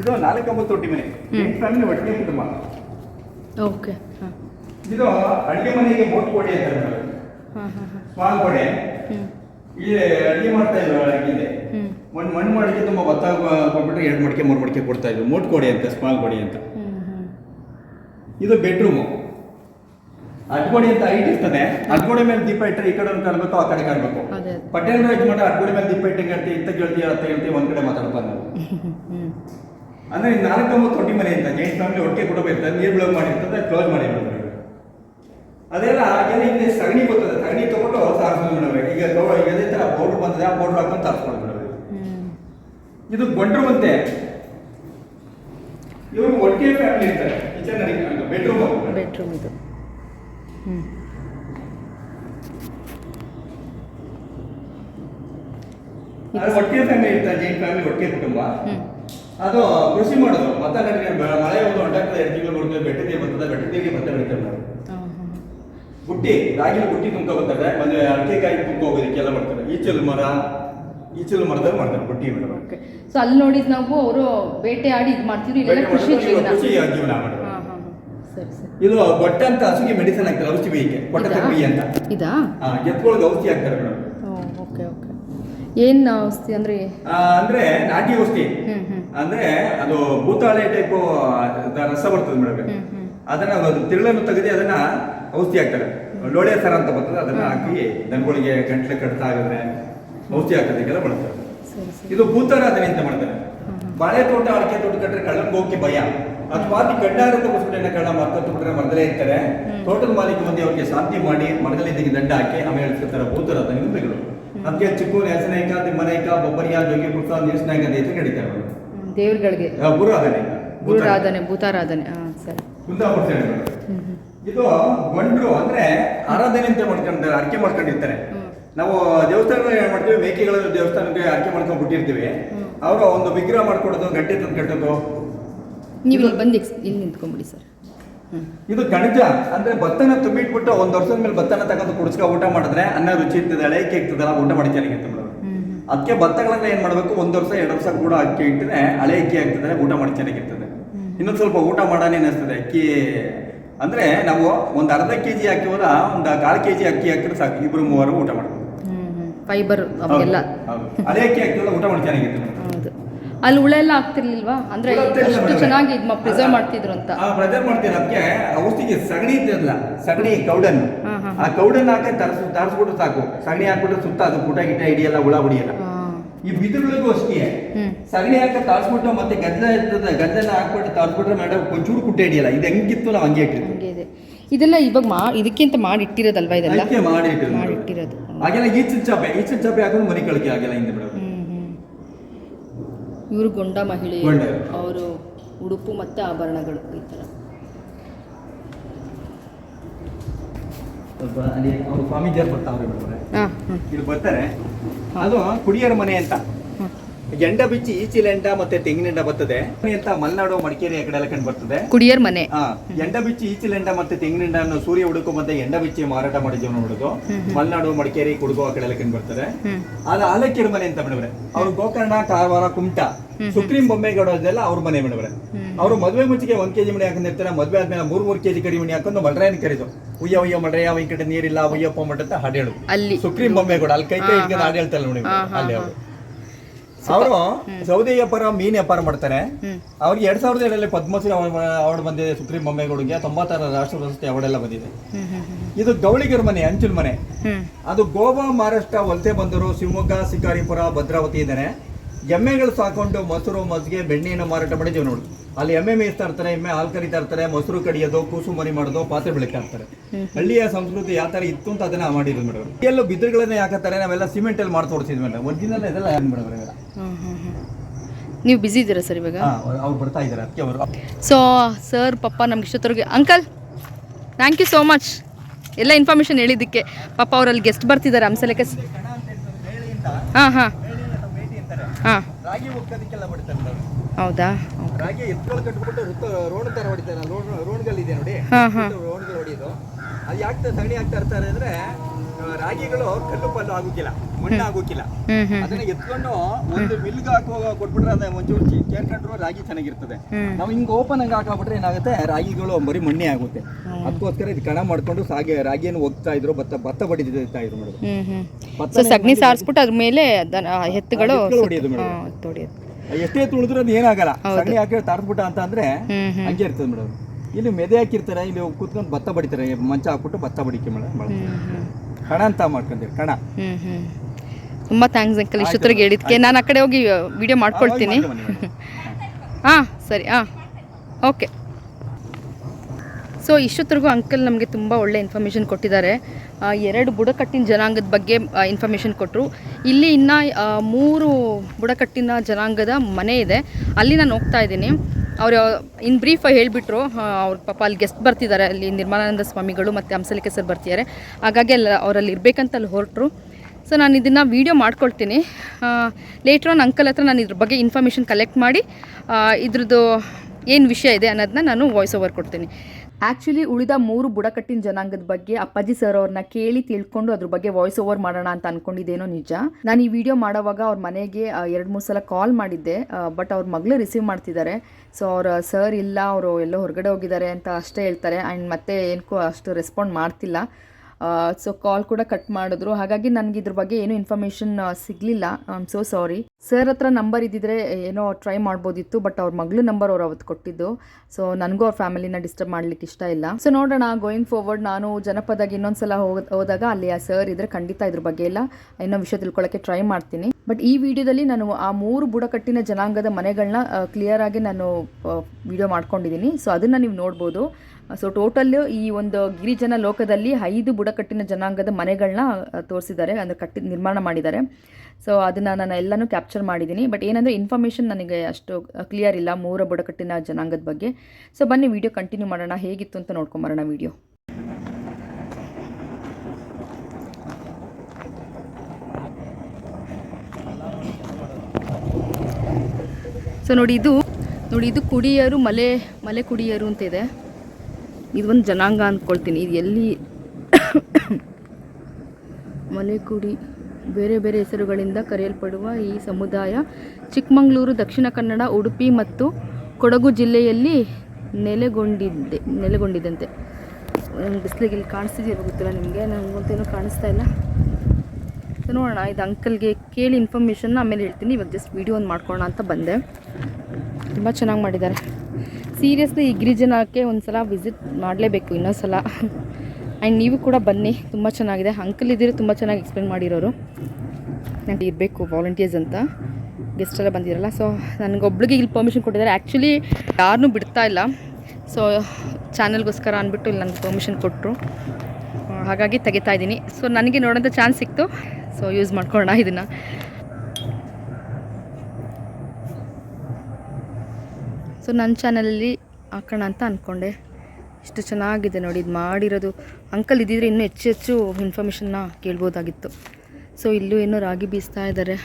ಇದು ನಾಲ್ಕಂಬತ್ತು ತೊಟ್ಟಿ ಮನೆ. ಫ್ಯಾಮಿಲಿ ಒಟ್ಟಿಗೆ ಕುಟುಂಬ ಓಕೆ ಹಾಂ. ಇದು ಅಡಿಗೆ ಮನೆಗೆ ಬೋಟ್ ಕೋಡಿ ಅಂತ ಮೇಡಮ್. ಹಾಂ ಹಾಂ ಹಾಂ. ಸ್ಮಾಲ್ ಕೋಡೆ. ಹ್ಞೂ ಇಲ್ಲಿ ಅಡಿಗೆ ಮಾಡ್ತಾ ಇದ್ರು ಅಡಿಗೆ ಹ್ಞೂ ಮಣ್ಣು ಮಣ್ಣು ಮಾಡಿಕೆ ತುಂಬ ಭತ್ತ ಕೊಟ್ಬಿಟ್ರೆ ಎರಡು ಮಡಿಕೆ ಮೂರು ಮಡಿಕೆ ಕೊಡ್ತಾ ಇದ್ರು. ಮೋಟ್ ಕೋಡಿ ಅಂತ ಸ್ಮಾಲ್ ಕೋಡಿ ಅಂತ. ಇದು ಬೆಡ್ರೂಮು ಅಡ್ಗೋಡಿ ಅಂತ ಹೈಟ್ ಇರ್ತದೆ. ಅಡ್ಗೋಡಿ ಮೇಲೆ ದೀಪ ಇಟ್ಟರೆ ಈ ಕಡೆ ಒಂದು ಕಾಣಬೇಕು ಆ ಕಡೆ ಕಾಣಬೇಕು. ಪಟೇಲ್ ರಾಜ್ ಮಾಡ ಅಡ್ಗೋಡಿ ಮೇಲೆ ದೀಪ ಇಟ್ಟು ಅಂತ ಇಂತ ಕೇಳ್ತೀಯ ಅಂತ ಹೇಳ್ತೀವಿ ಒಂದ್ ಕಡೆ ಹ್ಞೂ ಅಂದ್ರೆ ನಾಲ್ಕು ಮೂರು ತೊಟ್ಟಿ ಮನೆ ಅಂತ ಜೈಂಟ್ ಫ್ಯಾಮಿಲಿ ಒಟ್ಟಿಗೆ ಕುಟುಂಬ ಇರ್ತದೆ ನೀರು ಬ್ಲಾಕ್ ಮಾಡಿರ್ತದೆ ಕ್ಲೋಸ್ ಮಾಡಿ ಅದೆಲ್ಲ ಹಾಗೇನೆ ಹಿಂದೆ ಸಗಣಿ ಬರ್ತದೆ ಸಗಣಿ ತಗೊಂಡು ಸಾರಿಸ್ಕೊಂಡ್ಬಿಡಬೇಕು ಈಗ ಈಗ ಅದೇ ತರ ಪೌಡ್ರ್ ಬಂದಿದೆ ಆ ಪೌಡ್ರ್ ಹಾಕೊಂಡು ಸಾರಿಸ್ಕೊಂಡ್ಬಿಡಬೇಕು ಇದು ಗೊಂಡ್ರು ಮತ್ತೆ ಇವರು ಒಟ್ಟಿಗೆ ಫ್ಯಾಮಿಲಿ ಇರ್ತಾರೆ. ಬೆಡ್ರೂಮ್ ಇದು. ಹ್ಞೂ ಒಟ್ಟಿಗೆ ಫ್ಯಾಮಿಲಿ ಇರ್ತಾ ಜೈನ್ ಫ್ಯಾಮಿಲಿ ಒಟ್ಟಿಗೆ ಕುಟುಂಬ. ಅದು ಕೃಷಿ ಮಾಡೋದು. ಕಟ್ಟಿಗೆ ಮಳೆ ಒಂದು ಹೊಂಟಾಗ್ತದೆ ಎರಡು ತಿಂಗಳು ಬರ್ತದೆ ಬೆಟ್ಟದಿಗೆ ಬರ್ತದೆ ಬೆಟ್ಟದಿಗೆ ಭತ್ತ ಬೆಳಿತಾರೆ ಬುಟ್ಟಿ ರಾಗಿ ಬುಟ್ಟಿ ತುಂಬ್ಕೊ ಬರ್ತಾರೆ. ಒಂದು ಅಡಿಕೆಕಾಯಿ ತುಂಬ್ಕೊ ಹೋಗೋದಕ್ಕೆಲ್ಲ ಮಾಡ್ತಾರೆ. ಈಚಲು ಮರ ಈಚಲು ಮರದಲ್ಲಿ ಮಾಡ್ತಾರೆ ಬುಟ್ಟಿ ಮೇಡಮ್. ಸೊ ಅಲ್ಲಿ ನೋಡಿದ್ ನಾವು ಅವರು ಬೇಟೆ ಆಡಿ ಇದು ಮಾಡ್ತಿದ್ರು. ಇಲ್ಲೆಲ್ಲ ಕೃಷಿ ಜೀವನ. ಇದು ಗೊಟ್ಟ ಅಂತ ಹಸುಗೆ ಮೆಡಿಸಿನ್ ಹಾಕ್ತಾರೆ ಔಷಧಿ ಬೇಯಿಕೆ ಕೊಟ್ಟ ಇದಾ? ಅಂತ. ಇದಾ? ಎತ್ಕೊಳಗೆ ಔಷಧಿ ಹಾಕ್ತಾರೆ ಮೇಡಮ್. Okay okay. ಏನು ಔಷಧಿ ಅಂದ್ರೆ? ಅಂದ್ರೆ ನಾಟಿ ಔಷಧಿ. ಅಂದ್ರೆ ಅದು ಭೂತಾಳೆ ಟೈಪ್ ರಸ ಬರ್ತದೆ ಮೇಡಮ್. ಅದನ್ನ ಅದು ತಿರುಳನ್ನು ತೆಗೆದು ಅದನ್ನ ಔಷಧಿ ಹಾಕ್ತಾರೆ. ಲೋಳೆ ಸರ ಅಂತ ಬರ್ತದೆ ಅದನ್ನ ಹಾಕಿ ದನಗಳಿಗೆ ಗಂಟ್ಲೆ ಕಡಿತ ಆಗಿದ್ರೆ ಔಷಧಿ ಹಾಕೋದಕ್ಕೆಲ್ಲ ಬಳಸ್ತಾರೆ ಇದು ಭೂತಾರ ಅದನ್ನ ಎಂತ ಮಾಡ್ತಾರೆ ಬಾಳೆ ತೋಟ ಅಡಿಕೆ ತೋಟ ಕಟ್ಟರೆ ಕಳ್ಳನ್ ಹೋಗಿ ಭಯ. ಅಥವಾ ಕಂಡಾರ ಮುಸುಡಿನ ಕಳ್ಳ ಮರ್ತತ್ತು ಬಿಟ್ರೆ ಮರದಲ್ಲೇ ಇರ್ತಾರೆ. ತೋಟದ ಮಾಲೀಕ ಮಂದಿ ಅವ್ರಿಗೆ ಶಾಂತಿ ಮಾಡಿ ಮರದಲ್ಲಿ ದಂಡ ಹಾಕಿ ಆಮೇಲೆ ಹೇಳ್ತಿರ್ತಾರೆ ಭೂತರ ನಿಂಬೆಗಳು ಬೆಗಳು ಅದಕ್ಕೆ ಚಿಕ್ಕೂರ್ ನ್ಯಾಸನಾಯಕ ತಿಮ್ಮನೈಕ ಬೊಬ್ಬರಿಯ ಜೋಗಿ ಪುಟ್ಟ ನೀರ್ಸ್ನಾಯಕ ಅಂತ ಹೆಸರು ನಡೀತಾರೆ ಅವರು. ದೇವ್ರುಗಳಿಗೆ. ಗುರುರಾಧನೆ ಗುರುರಾಧನೆ ಭೂತಾರಾಧನೆ. ಹಾಂ ಸರಿ. ಕುಂದಾಪುರ ಇದು ಗಂಡ್ರು ಅಂದ್ರೆ ಆರಾಧನೆ ಅಂತ ಮಾಡ್ಕೊಂಡಿರ್ತಾರೆ ಅರ್ಕೆ ಮಾಡ್ಕೊಂಡಿರ್ತಾರೆ. ನಾವು ದೇವಸ್ಥಾನ ಏನ್ ಮಾಡ್ತೀವಿ ಮೇಕೆಗಳ ದೇವಸ್ಥಾನಕ್ಕೆ ಅರ್ಕೆ ಮಾಡ್ಕೊಂಡು ಬಿಟ್ಟಿರ್ತೀವಿ. ಅವರು ಒಂದು ವಿಗ್ರಹ ಮಾಡ್ಕೊಡೋದು ಗಂಟೆ ತಂದು ಕಟ್ಟೋದು ನೀವು ಇಲ್ಲಿ ಬಂದು ಎಕ್ಸ್ ಇಲ್ಲಿ ನಿಂತ್ಕೊಂಡ್ಬಿಡಿ ಸರ್. ಇದು ಗಣಜ ಅಂದ್ರೆ ಭತ್ತನ ತುಂಬಿಟ್ಬಿಟ್ಟು ಒಂದ್ ವರ್ಷದ ಮೇಲೆ ಭತ್ತನ ತಗೊಂಡು ಕುಡಿಸ್ಕೊ ಊಟ ಮಾಡಿದ್ರೆ ಅನ್ನ ರುಚಿ ಇರ್ತದೆ ಹಳೆ ಇರ್ತದಲ್ಲ ಊಟ ಮಾಡಿ ಚೆನ್ನಾಗಿತ್ತು ಮೇಡಮ್ ಅದಕ್ಕೆ ಭತ್ತಗಳನ್ನ ಏನ್ ಮಾಡ್ಬೇಕು? ಒಂದ್ ವರ್ಷ ಎರಡು ವರ್ಷ ಕೂಡ ಅಕ್ಕಿ ಇಟ್ಟರೆ ಹಳೆ ಅಕ್ಕಿ ಆಗ್ತದೆ ಊಟ ಮಾಡಿ ಚೆನ್ನಾಗಿರ್ತದೆ ಇನ್ನೊಂದು ಸ್ವಲ್ಪ ಊಟ ಮಾಡೋಣ ಅನಿಸ್ತದೆ ಅಕ್ಕಿ. ಅಂದ್ರೆ ನಾವು ಒಂದ್ ಅರ್ಧ ಕೆ ಜಿ ಅಕ್ಕಿ ಹೋದ ಒಂದು ಕಾಲು ಕೆ ಜಿ ಅಕ್ಕಿ ಹಾಕಿದ್ರೆ ಸಾಕು. ಇಬ್ರು ಮೂವರು ಊಟ ಮಾಡ್ಬೋದು. ಫೈಬರ್. ಹಳೆ ಅಕ್ಕಿ ಹಾಕಿದ್ರೆ ಊಟ ಮಾಡಿ ಚೆನ್ನಾಗಿರ್ತದೆ ಅಲ್ಲಿ ಹುಳ ಎಲ್ಲ ಆಗ್ತಿರ್ಲಿಲ್ವಾ? ಅಂದ್ರೆ ಎಷ್ಟು ಚೆನ್ನಾಗಿ. ಚೆನ್ನಾಗಿ ಪ್ರಿಸರ್ವ್ ಮಾಡ್ತಿದ್ರು ಅಂತ. ಆ ಪ್ರಿಸರ್ವ್ ಮಾಡ್ತೀನಿ ಅದಕ್ಕೆ ಔಷಧಿಗೆ ಸಗಣಿ ಇದ್ದಿರಲ್ಲ ಸಗಣಿ ಕೌಡನ್. ಆ ಕೌಡನ್ ಹಾಕಿ ತರಿಸ್ ತರಿಸ್ಬಿಟ್ರೆ ಸಾಕು. ಸಗಣಿ ಹಾಕ್ಬಿಟ್ರೆ ಸುತ್ತ ಅದು ಪುಟ ಗಿಟ ಹಿಡಿಯಲ್ಲ ಹುಳ ಹೊಡಿಯಲ್ಲ. ಈ ಬಿದಿರುಗಳಿಗೂ ಅಷ್ಟೇ. ಸಗಣಿ ಹಾಕಿ ತರಿಸ್ಬಿಟ್ಟು ಮತ್ತೆ ಗದ್ದಲ ಇರ್ತದೆ ಗದ್ದಲ ಹಾಕ್ಬಿಟ್ಟು ತರಿಸ್ಬಿಟ್ರೆ ಮೇಡಮ್ ಒಂಚೂರು ಕುಟ್ಟೆ ಹಿಡಿಯಲ್ಲ. ಇದು ಹೆಂಗಿತ್ತು ನಾವು ಹಂಗೆ ಇದೆ. ಇದೆಲ್ಲ ಇವಾಗ ಮಾ ಇದಕ್ಕಿಂತ ಮಾಡಿ ಇಟ್ಟಿರೋದಲ್ವಾ ಇದೆಲ್ಲ ಮಾಡಿ. ಇಟ್ಟಿರೋದು ಹಾಗೆಲ್ಲ ಈಚಿನ ಚಾಪೆ ಈಚಿನ ಚಾಪೆ ಹಾಕೊಂಡು ಮನೆ ಕಳಿಕೆ ಆಗಿಲ್ಲ ಹಿಂದೆ ಮೇಡಮ್ ಇವರು ಗೊಂಡ ಮಹಿಳೆ ಅವರು ಉಡುಪು ಮತ್ತೆ ಆಭರಣಗಳು ಈ ಥರ ಸ್ವಲ್ಪ ಅಲ್ಲಿ ಅವರು ಸ್ವಾಮೀಜಿಯವ್ರು ಹಾಂ ಇಲ್ಲಿ ಬರ್ತಾರೆ. ಅದು ಕುಡಿಯರ ಮನೆ ಅಂತ. ಎಂಡ ಬಿಚ್ಚಿ ಈಚಿಲೆಂಡ ಮತ್ತೆ ತೆಂಗಿನೆಂಡ ಬರ್ತದೆ. ಅಂತ ಮಲ್ನಾಡು ಮಡಿಕೇರಿ ಆ ಕಡೆ ಎಲ್ಲ ಕಂಡು ಬರ್ತದೆ. ಕುಡಿಯರ್ ಮನೆ. ಎಂಡ ಬಿಚ್ಚಿ ಈಚಿಲೆಂಡ ಮತ್ತೆ ತೆಂಗಿನೆಂಡ ಅನ್ನು ಸೂರ್ಯ ಹುಡುಕು ಮತ್ತೆ ಎಂಡ ಬಿಚ್ಚಿ ಮಾರಾಟ ಮಾಡಿ ಜೀವನ ಮಲ್ನಾಡು ಮಲೆನಾಡು ಮಡಿಕೇರಿ ಕುಡುಗು ಆ ಕಡೆ ಎಲ್ಲ ಕಂಡು ಬರ್ತದೆ. ಅದ ಆಲಕ್ಕಿರ ಮನೆ ಅಂತ ಮೇಡವ್ರೆ ಅವ್ರು ಗೋಕರ್ಣ ಕಾರವಾರ ಕುಮಟ ಸುಪ್ರೀಂ ಬೊಮ್ಮೆಗೌಡದೆಲ್ಲ ಅವ್ರ ಮನೆ ಮೇಡವ್ರೆ ಅವರು ಮದುವೆ ಮುಚ್ಚಿಗೆ ಒಂದ್ ಕೆಜಿ ಮಣಿ ಹಾಕೊಂಡಿರ್ತಾರೆ ಮದುವೆ ಆದ್ಮೇಲೆ ಮೂರ್ ಮೂರ್ ಕೆಜಿ ಕಡಿ ಮಣಿ ಹಾಕೊಂಡು ಮಲ್ರಾಯನ್ ಕರೀದು. ಉಯ್ಯ ಉಯ್ಯ ಮಡ್ರಯ್ಯ ಈ ಕಡೆ ನೀರಿಲ್ಲ ಉಯ್ಯಪ್ಪ ಮಠ ಅಂತ ಹಾಡು ಹೇಳುದು. ಅಲ್ಲಿ. ಸುಪ್ರೀಂ ಬೊಮ್ಮೆಗೌಡ ಅಲ್ಲಿ ಕೈ ಕೈ ಹಾಡು ಹೇಳ್ತಾರೆ ನೋಡಿ ಅಲ್ಲಿ ಅವರು. ಅವರು ಸೌದಿ ವ್ಯಾಪಾರ ಮೀನ್ ವ್ಯಾಪಾರ ಮಾಡ್ತಾರೆ. ಅವ್ರಿಗೆ ಎರಡ್ ಸಾವಿರದ ಏಳರಲ್ಲಿ ಪದ್ಮಶ್ರೀ ಅವಾರ್ಡ್ ಬಂದಿದೆ ಸುಪ್ರೀಂ ಬೊಮ್ಮೆಗೌಡಗೆ ತೊಂಬತ್ತಾರ ರಾಷ್ಟ್ರ ಪ್ರಶಸ್ತಿ ಅವಾರ್ಡ್ ಎಲ್ಲ ಬಂದಿದೆ. ಇದು ಗೌಳಿಗರ ಮನೆ ಅಂಚುಲ್ ಮನೆ. ಅದು ಗೋವಾ ಮಹಾರಾಷ್ಟ್ರ ವಲಸೆ ಬಂದರು ಶಿವಮೊಗ್ಗ ಶಿಕಾರಿಪುರ ಭದ್ರಾವತಿ ಇದ್ದಾರೆ. ಎಮ್ಮೆಗಳು ಸಾಕೊಂಡು ಮೊಸರು ಮಜ್ಜಿಗೆ ಬೆಣ್ಣೆಯನ್ನು ಮಾರಾಟ ಮಾಡಿ ಜೀವನ ಅಲ್ಲಿ ಎಮ್ಮೆ ಮೇಯಿಸ್ತಾ ಇರ್ತಾರೆ ಎಮ್ಮೆ ಹಾಲು ಕರಿತಾ ಇರ್ತಾರೆ ಮೊಸರು ಕಡಿಯೋದು ಕೂಸು ಮರಿ ಮಾಡೋದು ಪಾತ್ರೆ ಬೆಳಗ್ತಾ ಇರ್ತಾರೆ. ಹಳ್ಳಿಯ ಸಂಸ್ಕೃತಿ ಯಾವ ತರ ಇತ್ತು ಅಂತ ಅದನ್ನ ಮಾಡಿದ್ರು ಮೇಡಮ್. ಎಲ್ಲೋ ಬಿದ್ರುಗಳನ್ನ ಯಾಕತ್ತಾರೆ ನಾವೆಲ್ಲ ಸಿಮೆಂಟ್ ಅಲ್ಲಿ ಮಾಡಿ ತೋರಿಸಿದ್ವಿ ಮೇಡಮ್. ಒರಿಜಿನಲ್ ಇದೆಲ್ಲ ಮೇಡಮ್ ಇವೆಲ್ಲ ಹ್ಮ್ ಹ್ಮ್ ನೀವು ಬ್ಯುಸಿ ಇದ್ದೀರಾ ಸರ್ ಇವಾಗ? ಅವ್ರು ಬರ್ತಾ ಇದ್ದಾರೆ ಅದಕ್ಕೆ ಅವರು. ಸೊ ಸರ್ ಪಪ್ಪ ನಮ್ಗೆ ಇಷ್ಟೊತ್ತರಿಗೆ uncle thank you so much ಎಲ್ಲ ಇನ್ಫಾರ್ಮೇಷನ್ ಹೇಳಿದ್ದಕ್ಕೆ. ಪಪ್ಪ ಅವರಲ್ಲಿ ಗೆಸ್ಟ್ ಬರ್ತಿದ್ದಾರೆ ಹಂಸಲೆಕ್ಕೆ. ಹಾಂ ಹಾಂ. ಹಾಂ. ರಾಗಿ ಹೋಗ್ತದಕ್ಕೆಲ್ಲ ಬಿಡ್ತಾರೆ ಮೇಡಮ್ ಹೌದಾ? ರಾಗಿ ಎತ್ಗಳು ಕಟ್ಬಿಟ್ಟು ವೃತ್ತ ರೋಣ ತರ ಹೊಡಿತಾರೆ ಇದೆ ನೋಡಿ. ಹಾಂ ಹಾಂ. ರೋಡ್ಗಳು ಹೊಡಿಯೋದು. ಅದು ಯಾಕೆ ಸಗಣಿ ಹಾಕ್ತಾ ಇರ್ತಾರೆ ಅಂದ್ರೆ ರಾಗಿಗಳು ಕಲ್ಲು ಪಲ್ಲು ಆಗೋಕಿಲ್ಲ ಮಣ್ಣು ಆಗೋಕಿಲ್ಲ ಅದನ್ನ ಎತ್ಕೊಂಡು ಒಂದು ಮಿಲ್ಗೆ ಹಾಕುವಾಗ ಕೊಟ್ಬಿಟ್ರೆ ಅದ ಒಂಚೂರು ಕೇರ್ಕೊಂಡ್ರು ರಾಗಿ ಚೆನ್ನಾಗಿರ್ತದೆ. ನಾವು ಹಿಂಗ್ ಓಪನ್ ಹಂಗೆ ಹಾಕಾಬಿಟ್ರೆ ಏನಾಗುತ್ತೆ? ರಾಗಿಗಳು ಬರೀ ಮಣ್ಣೆ ಆಗುತ್ತೆ. ಅದಕ್ಕೋಸ್ಕರ ಇದು ಕಣ ಮಾಡ್ಕೊಂಡು ಸಾಗಿ ರಾಗಿಯನ್ನು ಹೋಗ್ತಾ ಇದ್ರು ಭತ್ತ ಭತ್ತ ಬಡಿತಾ ಇದ್ರು ಮೇಡಮ್ ಸಗಣಿ ಸಾರಿಸ್ಬಿಟ್ಟು ಅದ್ರ ಮೇಲೆ ಎತ್ತುಗಳು ಹೊಡಿಯೋದು ಮೇಡಮ್ ಎಷ್ಟೇ ತುಳಿದ್ರು ಅದು ಏನಾಗಲ್ಲ. ಸಗಣಿ ಹಾಕಿ ತಾರ್ಸ್ಬಿಟ್ಟ ಅಂತ ಅಂದ್ರೆ ಹಂಗೆ ಇರ್ತದೆ ಮೇಡಮ್ ಇಲ್ಲಿ ಮೆದೆ ಹಾಕಿರ್ತಾರೆ ಇಲ್ಲಿ ಕೂತ್ಕೊಂಡು ಭತ್ತ ಬಡಿತಾರೆ ಮಂಚ ಹಾಕ್ಬಿಟ್ಟು ಭತ್ತ ಬಡಿಕೆ ಮೇಡಮ್ ಕಣ ಅಂತ ಮಾಡ್ಕೊಂತೀರಿ ಕಣ. ತುಂಬ ಥ್ಯಾಂಕ್ಸ್ ಅಂಕಲ್ ಇಷ್ಟೊತ್ತರಿಗೆ ಹೇಳಿದ್ದಕ್ಕೆ ನಾನು ಆ ಕಡೆ ಹೋಗಿ ವಿಡಿಯೋ ಮಾಡ್ಕೊಳ್ತೀನಿ. (laughs) ಹಾಂ ಸರಿ ಹಾಂ. ಓಕೆ ಸೊ ಇಷ್ಟೊತ್ತರೆಗೂ ಅಂಕಲ್ ನಮಗೆ ತುಂಬ ಒಳ್ಳೆ ಇನ್ಫಾರ್ಮೇಷನ್ ಕೊಟ್ಟಿದ್ದಾರೆ. ಎರಡು ಬುಡಕಟ್ಟಿನ ಜನಾಂಗದ ಬಗ್ಗೆ ಇನ್ಫಾರ್ಮೇಷನ್ ಕೊಟ್ಟರು ಇಲ್ಲಿ ಇನ್ನು ಮೂರು ಬುಡಕಟ್ಟಿನ ಜನಾಂಗದ ಮನೆ ಇದೆ. ಅಲ್ಲಿ ನಾನು ಹೋಗ್ತಾ ಇದ್ದೀನಿ. ಅವರು ಇನ್ ಬ್ರೀಫ್ ಹೇಳಿಬಿಟ್ರು. ಅವ್ರ ಪಾಪ ಅಲ್ಲಿ ಗೆಸ್ಟ್ ಬರ್ತಿದ್ದಾರೆ. ಅಲ್ಲಿ ನಿರ್ಮಲಾನಂದ ಸ್ವಾಮಿಗಳು ಮತ್ತು ಹಂಸಲಿಕೆ ಸರ್ ಬರ್ತಿದ್ದಾರೆ. ಹಾಗಾಗಿ ಅಲ್ಲಿ ಅವರಲ್ಲಿ ಇರಬೇಕಂತ ಅಲ್ಲಿ ಹೊರಟರು. ಸೊ ನಾನು ಇದನ್ನು ವೀಡಿಯೋ ಮಾಡ್ಕೊಳ್ತೀನಿ. ಲೇಟ್ರ್ ಆನ್ ಅಂಕಲ್ ಹತ್ರ ನಾನು ಇದ್ರ ಬಗ್ಗೆ ಇನ್ಫಾರ್ಮೇಷನ್ ಕಲೆಕ್ಟ್ ಮಾಡಿ ಇದ್ರದ್ದು ಏನು ವಿಷಯ ಇದೆ ಅನ್ನೋದನ್ನ ನಾನು ವಾಯ್ಸ್ ಓವರ್ ಕೊಡ್ತೀನಿ. ಆ್ಯಕ್ಚುಲಿ ಉಳಿದ ಮೂರು ಬುಡಕಟ್ಟಿನ ಜನಾಂಗದ ಬಗ್ಗೆ ಅಪ್ಪಾಜಿ ಸರ್ ಅವ್ರನ್ನ ಕೇಳಿ ತಿಳ್ಕೊಂಡು ಅದ್ರ ಬಗ್ಗೆ ವಾಯ್ಸ್ ಓವರ್ ಮಾಡೋಣ ಅಂತ ಅನ್ಕೊಂಡಿದ್ದೇನೋ ನಿಜ. ನಾನು ಈ ವಿಡಿಯೋ ಮಾಡೋವಾಗ ಅವ್ರ ಮನೆಗೆ ಎರಡು ಮೂರು ಸಲ ಕಾಲ್ ಮಾಡಿದ್ದೆ. ಬಟ್ ಅವ್ರ ಮಗಳು ರಿಸೀವ್ ಮಾಡ್ತಿದ್ದಾರೆ. ಸೊ ಅವ್ರ ಸರ್ ಇಲ್ಲ, ಅವರು ಎಲ್ಲೋ ಹೊರಗಡೆ ಹೋಗಿದ್ದಾರೆ ಅಂತ ಅಷ್ಟೇ ಹೇಳ್ತಾರೆ. ಆ್ಯಂಡ್ ಮತ್ತೆ ಏನಕ್ಕೂ ಅಷ್ಟು ರೆಸ್ಪಾಂಡ್ ಮಾಡ್ತಿಲ್ಲ. ಸೊ ಕಾಲ್ ಕೂಡ ಕಟ್ ಮಾಡಿದ್ರು. ಹಾಗಾಗಿ ನನಗೆ ಇದ್ರ ಬಗ್ಗೆ ಏನೂ ಇನ್ಫಾರ್ಮೇಷನ್ ಸಿಗಲಿಲ್ಲ. I am so sorry sir ಹತ್ರ ನಂಬರ್ ಇದ್ದಿದ್ರೆ ಏನೋ ಟ್ರೈ ಮಾಡ್ಬೋದಿತ್ತು ಬಟ್ ಅವ್ರ ಮಗಳು ನಂಬರ್ ಅವ್ರು ಅವತ್ತು ಕೊಟ್ಟಿದ್ದು. ಸೊ ನನಗೂ ಅವ್ರ ಫ್ಯಾಮಿಲಿನ ಡಿಸ್ಟರ್ಬ್ ಮಾಡ್ಲಿಕ್ಕೆ ಇಷ್ಟ ಇಲ್ಲ. ಸೊ ನೋಡೋಣ ಗೋಯಿಂಗ್ ಫಾರ್ವರ್ಡ್ ನಾನು ಜನಪದಾಗಿ ಇನ್ನೊಂದ್ಸಲ ಹೋದಾಗ ಅಲ್ಲಿ ಆ ಸರ್ ಇದ್ರೆ ಖಂಡಿತ ಇದ್ರ ಬಗ್ಗೆ ಎಲ್ಲ ಇನ್ನೂ ವಿಷಯ ತಿಳ್ಕೊಳ್ಳೋಕ್ಕೆ ಟ್ರೈ ಮಾಡ್ತೀನಿ. ಬಟ್ ಈ ವಿಡಿಯೋದಲ್ಲಿ ನಾನು ಆ ಮೂರು ಬುಡಕಟ್ಟಿನ ಜನಾಂಗದ ಮನೆಗಳನ್ನ ಕ್ಲಿಯರ್ ಆಗಿ ನಾನು ವಿಡಿಯೋ ಮಾಡ್ಕೊಂಡಿದ್ದೀನಿ ಸೊ ಅದನ್ನು ನೀವು ನೋಡ್ಬೋದು. ಸೊ ಟೋಟಲ್ ಈ ಒಂದು ಗಿರಿಜನ ಲೋಕದಲ್ಲಿ ಐದು ಬುಡಕಟ್ಟಿನ ಜನಾಂಗದ ಮನೆಗಳನ್ನ ತೋರಿಸಿದ್ದಾರೆ, ಅಂದರೆ ಕಟ್ಟಿ, ನಿರ್ಮಾಣ ಮಾಡಿದ್ದಾರೆ. ಸೊ ಅದನ್ನು ನಾನು ಎಲ್ಲನೂ ಕ್ಯಾಪ್ಚರ್ ಮಾಡಿದ್ದೀನಿ. ಬಟ್ ಏನಂದರೆ ಇನ್ಫಾರ್ಮೇಷನ್ ನನಗೆ ಅಷ್ಟು ಕ್ಲಿಯರ್ ಇಲ್ಲ ಮೂರ ಬುಡಕಟ್ಟಿನ ಜನಾಂಗದ ಬಗ್ಗೆ. ಸೊ ಬನ್ನಿ ವಿಡಿಯೋ ಕಂಟಿನ್ಯೂ ಮಾಡೋಣ. ಹೇಗಿತ್ತು ಅಂತ ನೋಡ್ಕೊಂಬರೋಣ ವಿಡಿಯೋ ಸೊ ನೋಡಿ ಇದು ನೋಡಿ ಇದು ಕುಡಿಯರು, ಮಲೆ ಮಲೆ ಕುಡಿಯರು ಅಂತ ಇದೆ. ಇದೊಂದು ಜನಾಂಗ ಅಂದ್ಕೊಳ್ತೀನಿ. ಇದು ಎಲ್ಲಿ ಮಲೆಕುಡಿ ಬೇರೆ ಬೇರೆ ಹೆಸರುಗಳಿಂದ ಕರೆಯಲ್ಪಡುವ ಈ ಸಮುದಾಯ ಚಿಕ್ಕಮಗಳೂರು, ದಕ್ಷಿಣ ಕನ್ನಡ, ಉಡುಪಿ ಮತ್ತು ಕೊಡಗು ಜಿಲ್ಲೆಯಲ್ಲಿ ನೆಲೆಗೊಂಡಿದ್ದೆ ನೆಲೆಗೊಂಡಿದ್ದಂತೆ. ನಂಗೆ ಬಿಸಿಲಿಗೆ ಇಲ್ಲಿ ಕಾಣಿಸ್ತಿದ್ದೀರ ಗೊತ್ತಿಲ್ಲ ನಿಮಗೆ. ನನಗಂತೇನು ಕಾಣಿಸ್ತಾ ಇಲ್ಲ. ನೋಡೋಣ. ಇದು ಅಂಕಲ್ಗೆ ಕೇಳಿ ಇನ್ಫಾರ್ಮೇಷನ್ನ ಆಮೇಲೆ ಹೇಳ್ತೀನಿ. ಇವಾಗ ಜಸ್ಟ್ ವೀಡಿಯೋ ಒಂದು ಮಾಡ್ಕೊಳ್ಳೋಣ ಅಂತ ಬಂದೆ. ತುಂಬ ಚೆನ್ನಾಗಿ ಮಾಡಿದ್ದಾರೆ. ಸೀರಿಯಸ್ಲಿ ಈ ಗಿರಿಜನಕ್ಕೆ ಒಂದು ಸಲ ವಿಸಿಟ್ ಮಾಡಲೇಬೇಕು ಇನ್ನೊಂದು ಸಲ ಆ್ಯಂಡ್ ನೀವು ಕೂಡ ಬನ್ನಿ, ತುಂಬ ಚೆನ್ನಾಗಿದೆ. ಅಂಕಲ್ ಇದ್ದೀರಿ, ತುಂಬ ಚೆನ್ನಾಗಿ ಎಕ್ಸ್ಪ್ಲೇನ್ ಮಾಡಿರೋರು. ನನಗೆ ಇರಬೇಕು ವಾಲಂಟಿಯರ್ಸ್ ಅಂತ. ಗೆಸ್ಟ್ ಎಲ್ಲ ಬಂದಿರಲ್ಲ ಸೊ ನನಗೊಬ್ಳಿಗೆ ಇಲ್ಲಿ ಪರ್ಮಿಷನ್ ಕೊಟ್ಟಿದ್ದಾರೆ. ಆ್ಯಕ್ಚುಲಿ ಯಾರನ್ನೂ ಬಿಡ್ತಾ ಇಲ್ಲ. ಸೊ ಚಾನಲ್ಗೋಸ್ಕರ ಅಂದ್ಬಿಟ್ಟು ಇಲ್ಲಿ ನನಗೆ ಪರ್ಮಿಷನ್ ಕೊಟ್ಟರು ಹಾಗಾಗಿ ತೆಗಿತಾ ಇದ್ದೀನಿ. ಸೊ ನನಗೆ ನೋಡೋಂಥ ಚಾನ್ಸ್ ಸಿಕ್ತು. ಸೊ ಯೂಸ್ ಮಾಡ್ಕೊಳ್ಳೋಣ ಇದನ್ನು. ಸೊ ನನ್ನ ಚಾನಲಲ್ಲಿ ಹಾಕೋಣ ಅಂತ ಅಂದ್ಕೊಂಡೆ ಇಷ್ಟು ಚೆನ್ನಾಗಿದೆ ನೋಡಿ, ಇದು ಮಾಡಿರೋದು. ಅಂಕಲ್ ಇದ್ದಿದ್ರೆ ಇನ್ನೂ ಹೆಚ್ಚು ಹೆಚ್ಚು ಇನ್ಫಾರ್ಮೇಷನ್ನ ಕೇಳ್ಬೋದಾಗಿತ್ತು. ಸೊ ಇಲ್ಲೂ ಏನೋ ರಾಗಿ ಬೀಸ್ತಾ ಇದ್ದಾರೆ.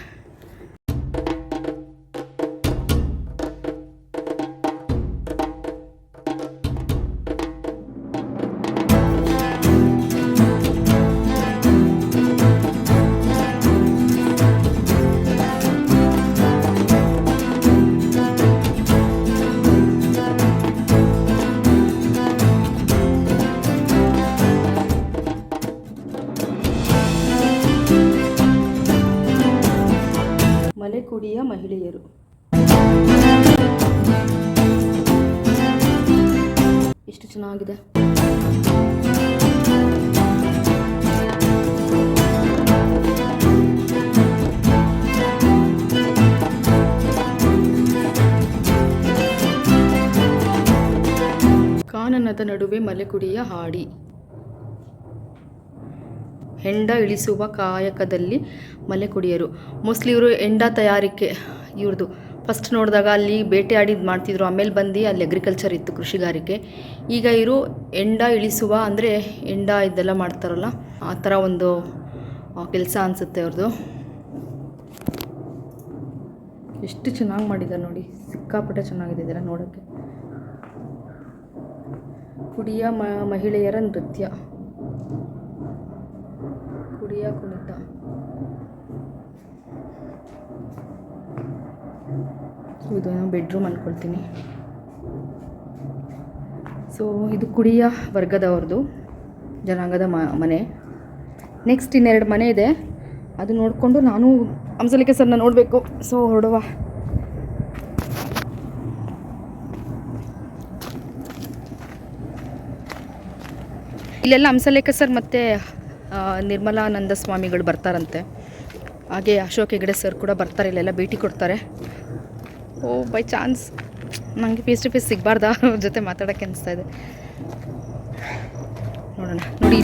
ಕಾನನದ ನಡುವೆ ಮಲೆಕುಡಿಯ ಹಾಡಿ. ಹೆಂಡ ಇಳಿಸುವ ಕಾಯಕದಲ್ಲಿ ಮಲೆ ಕುಡಿಯರು ಮೋಸ್ಟ್ಲಿ ಇವರು ಹೆಂಡ ತಯಾರಿಕೆ ಇವ್ರದ್ದು ಫಸ್ಟ್ ನೋಡಿದಾಗ ಅಲ್ಲಿ ಬೇಟೆ ಇದು ಮಾಡ್ತಿದ್ರು. ಆಮೇಲೆ ಬಂದು ಅಲ್ಲಿ ಅಗ್ರಿಕಲ್ಚರ್ ಇತ್ತು ಕೃಷಿಗಾರಿಕೆ. ಈಗ ಇವರು ಹೆಂಡ ಇಳಿಸುವ ಅಂದರೆ ಹೆಂಡ ಇದೆಲ್ಲ ಮಾಡ್ತಾರಲ್ಲ, ಆ ಥರ ಒಂದು ಕೆಲಸ ಅನಿಸುತ್ತೆ ಅವ್ರದ್ದು ಎಷ್ಟು ಚೆನ್ನಾಗಿ ಮಾಡಿದ್ದಾರೆ ನೋಡಿ. ಸಿಕ್ಕಾಪಟ್ಟೆ ಚೆನ್ನಾಗಿದೆ ನೋಡೋಕ್ಕೆ. ಕುಡಿಯ ಮಹಿಳೆಯರ ನೃತ್ಯ. ಕುಡಿಯ ಕುಣಿತ. ಇದು ಬೆಡ್ರೂಮ್ ಅಂದ್ಕೊಳ್ತೀನಿ ಸೊ ಇದು ಕುಡಿಯ ವರ್ಗದವ್ರದ್ದು ಜನಾಂಗದ ಮನೆ. ನೆಕ್ಸ್ಟ್ ಇನ್ನೆರಡು ಮನೆ ಇದೆ. ಅದು ನೋಡಿಕೊಂಡು ನಾನು ಹಂಸಲಿಕೆ ಸರ್ನ ನೋಡಬೇಕು. ಸೊ ಹೊರಡುವ. ಇಲ್ಲೆಲ್ಲ ಹಂಸಲೇಖ ಸರ್ ಮತ್ತು ನಿರ್ಮಲಾನಂದ ಸ್ವಾಮಿಗಳು ಬರ್ತಾರಂತೆ. ಹಾಗೆ ಅಶೋಕ್ ಹೆಗಡೆ ಸರ್ ಕೂಡ ಬರ್ತಾರೆ, ಇಲ್ಲೆಲ್ಲ ಭೇಟಿ ಕೊಡ್ತಾರೆ. Oh, by chance. ನನಗೆ ಫೇಸ್ ಟು ಫೇಸ್ ಸಿಗಬಾರ್ದ? ಅವ್ರ ಜೊತೆ ಮಾತಾಡೋಕ್ಕೆ ಅನಿಸ್ತಾ ಇದೆ. ನೋಡೋಣ, ನೋಡಿ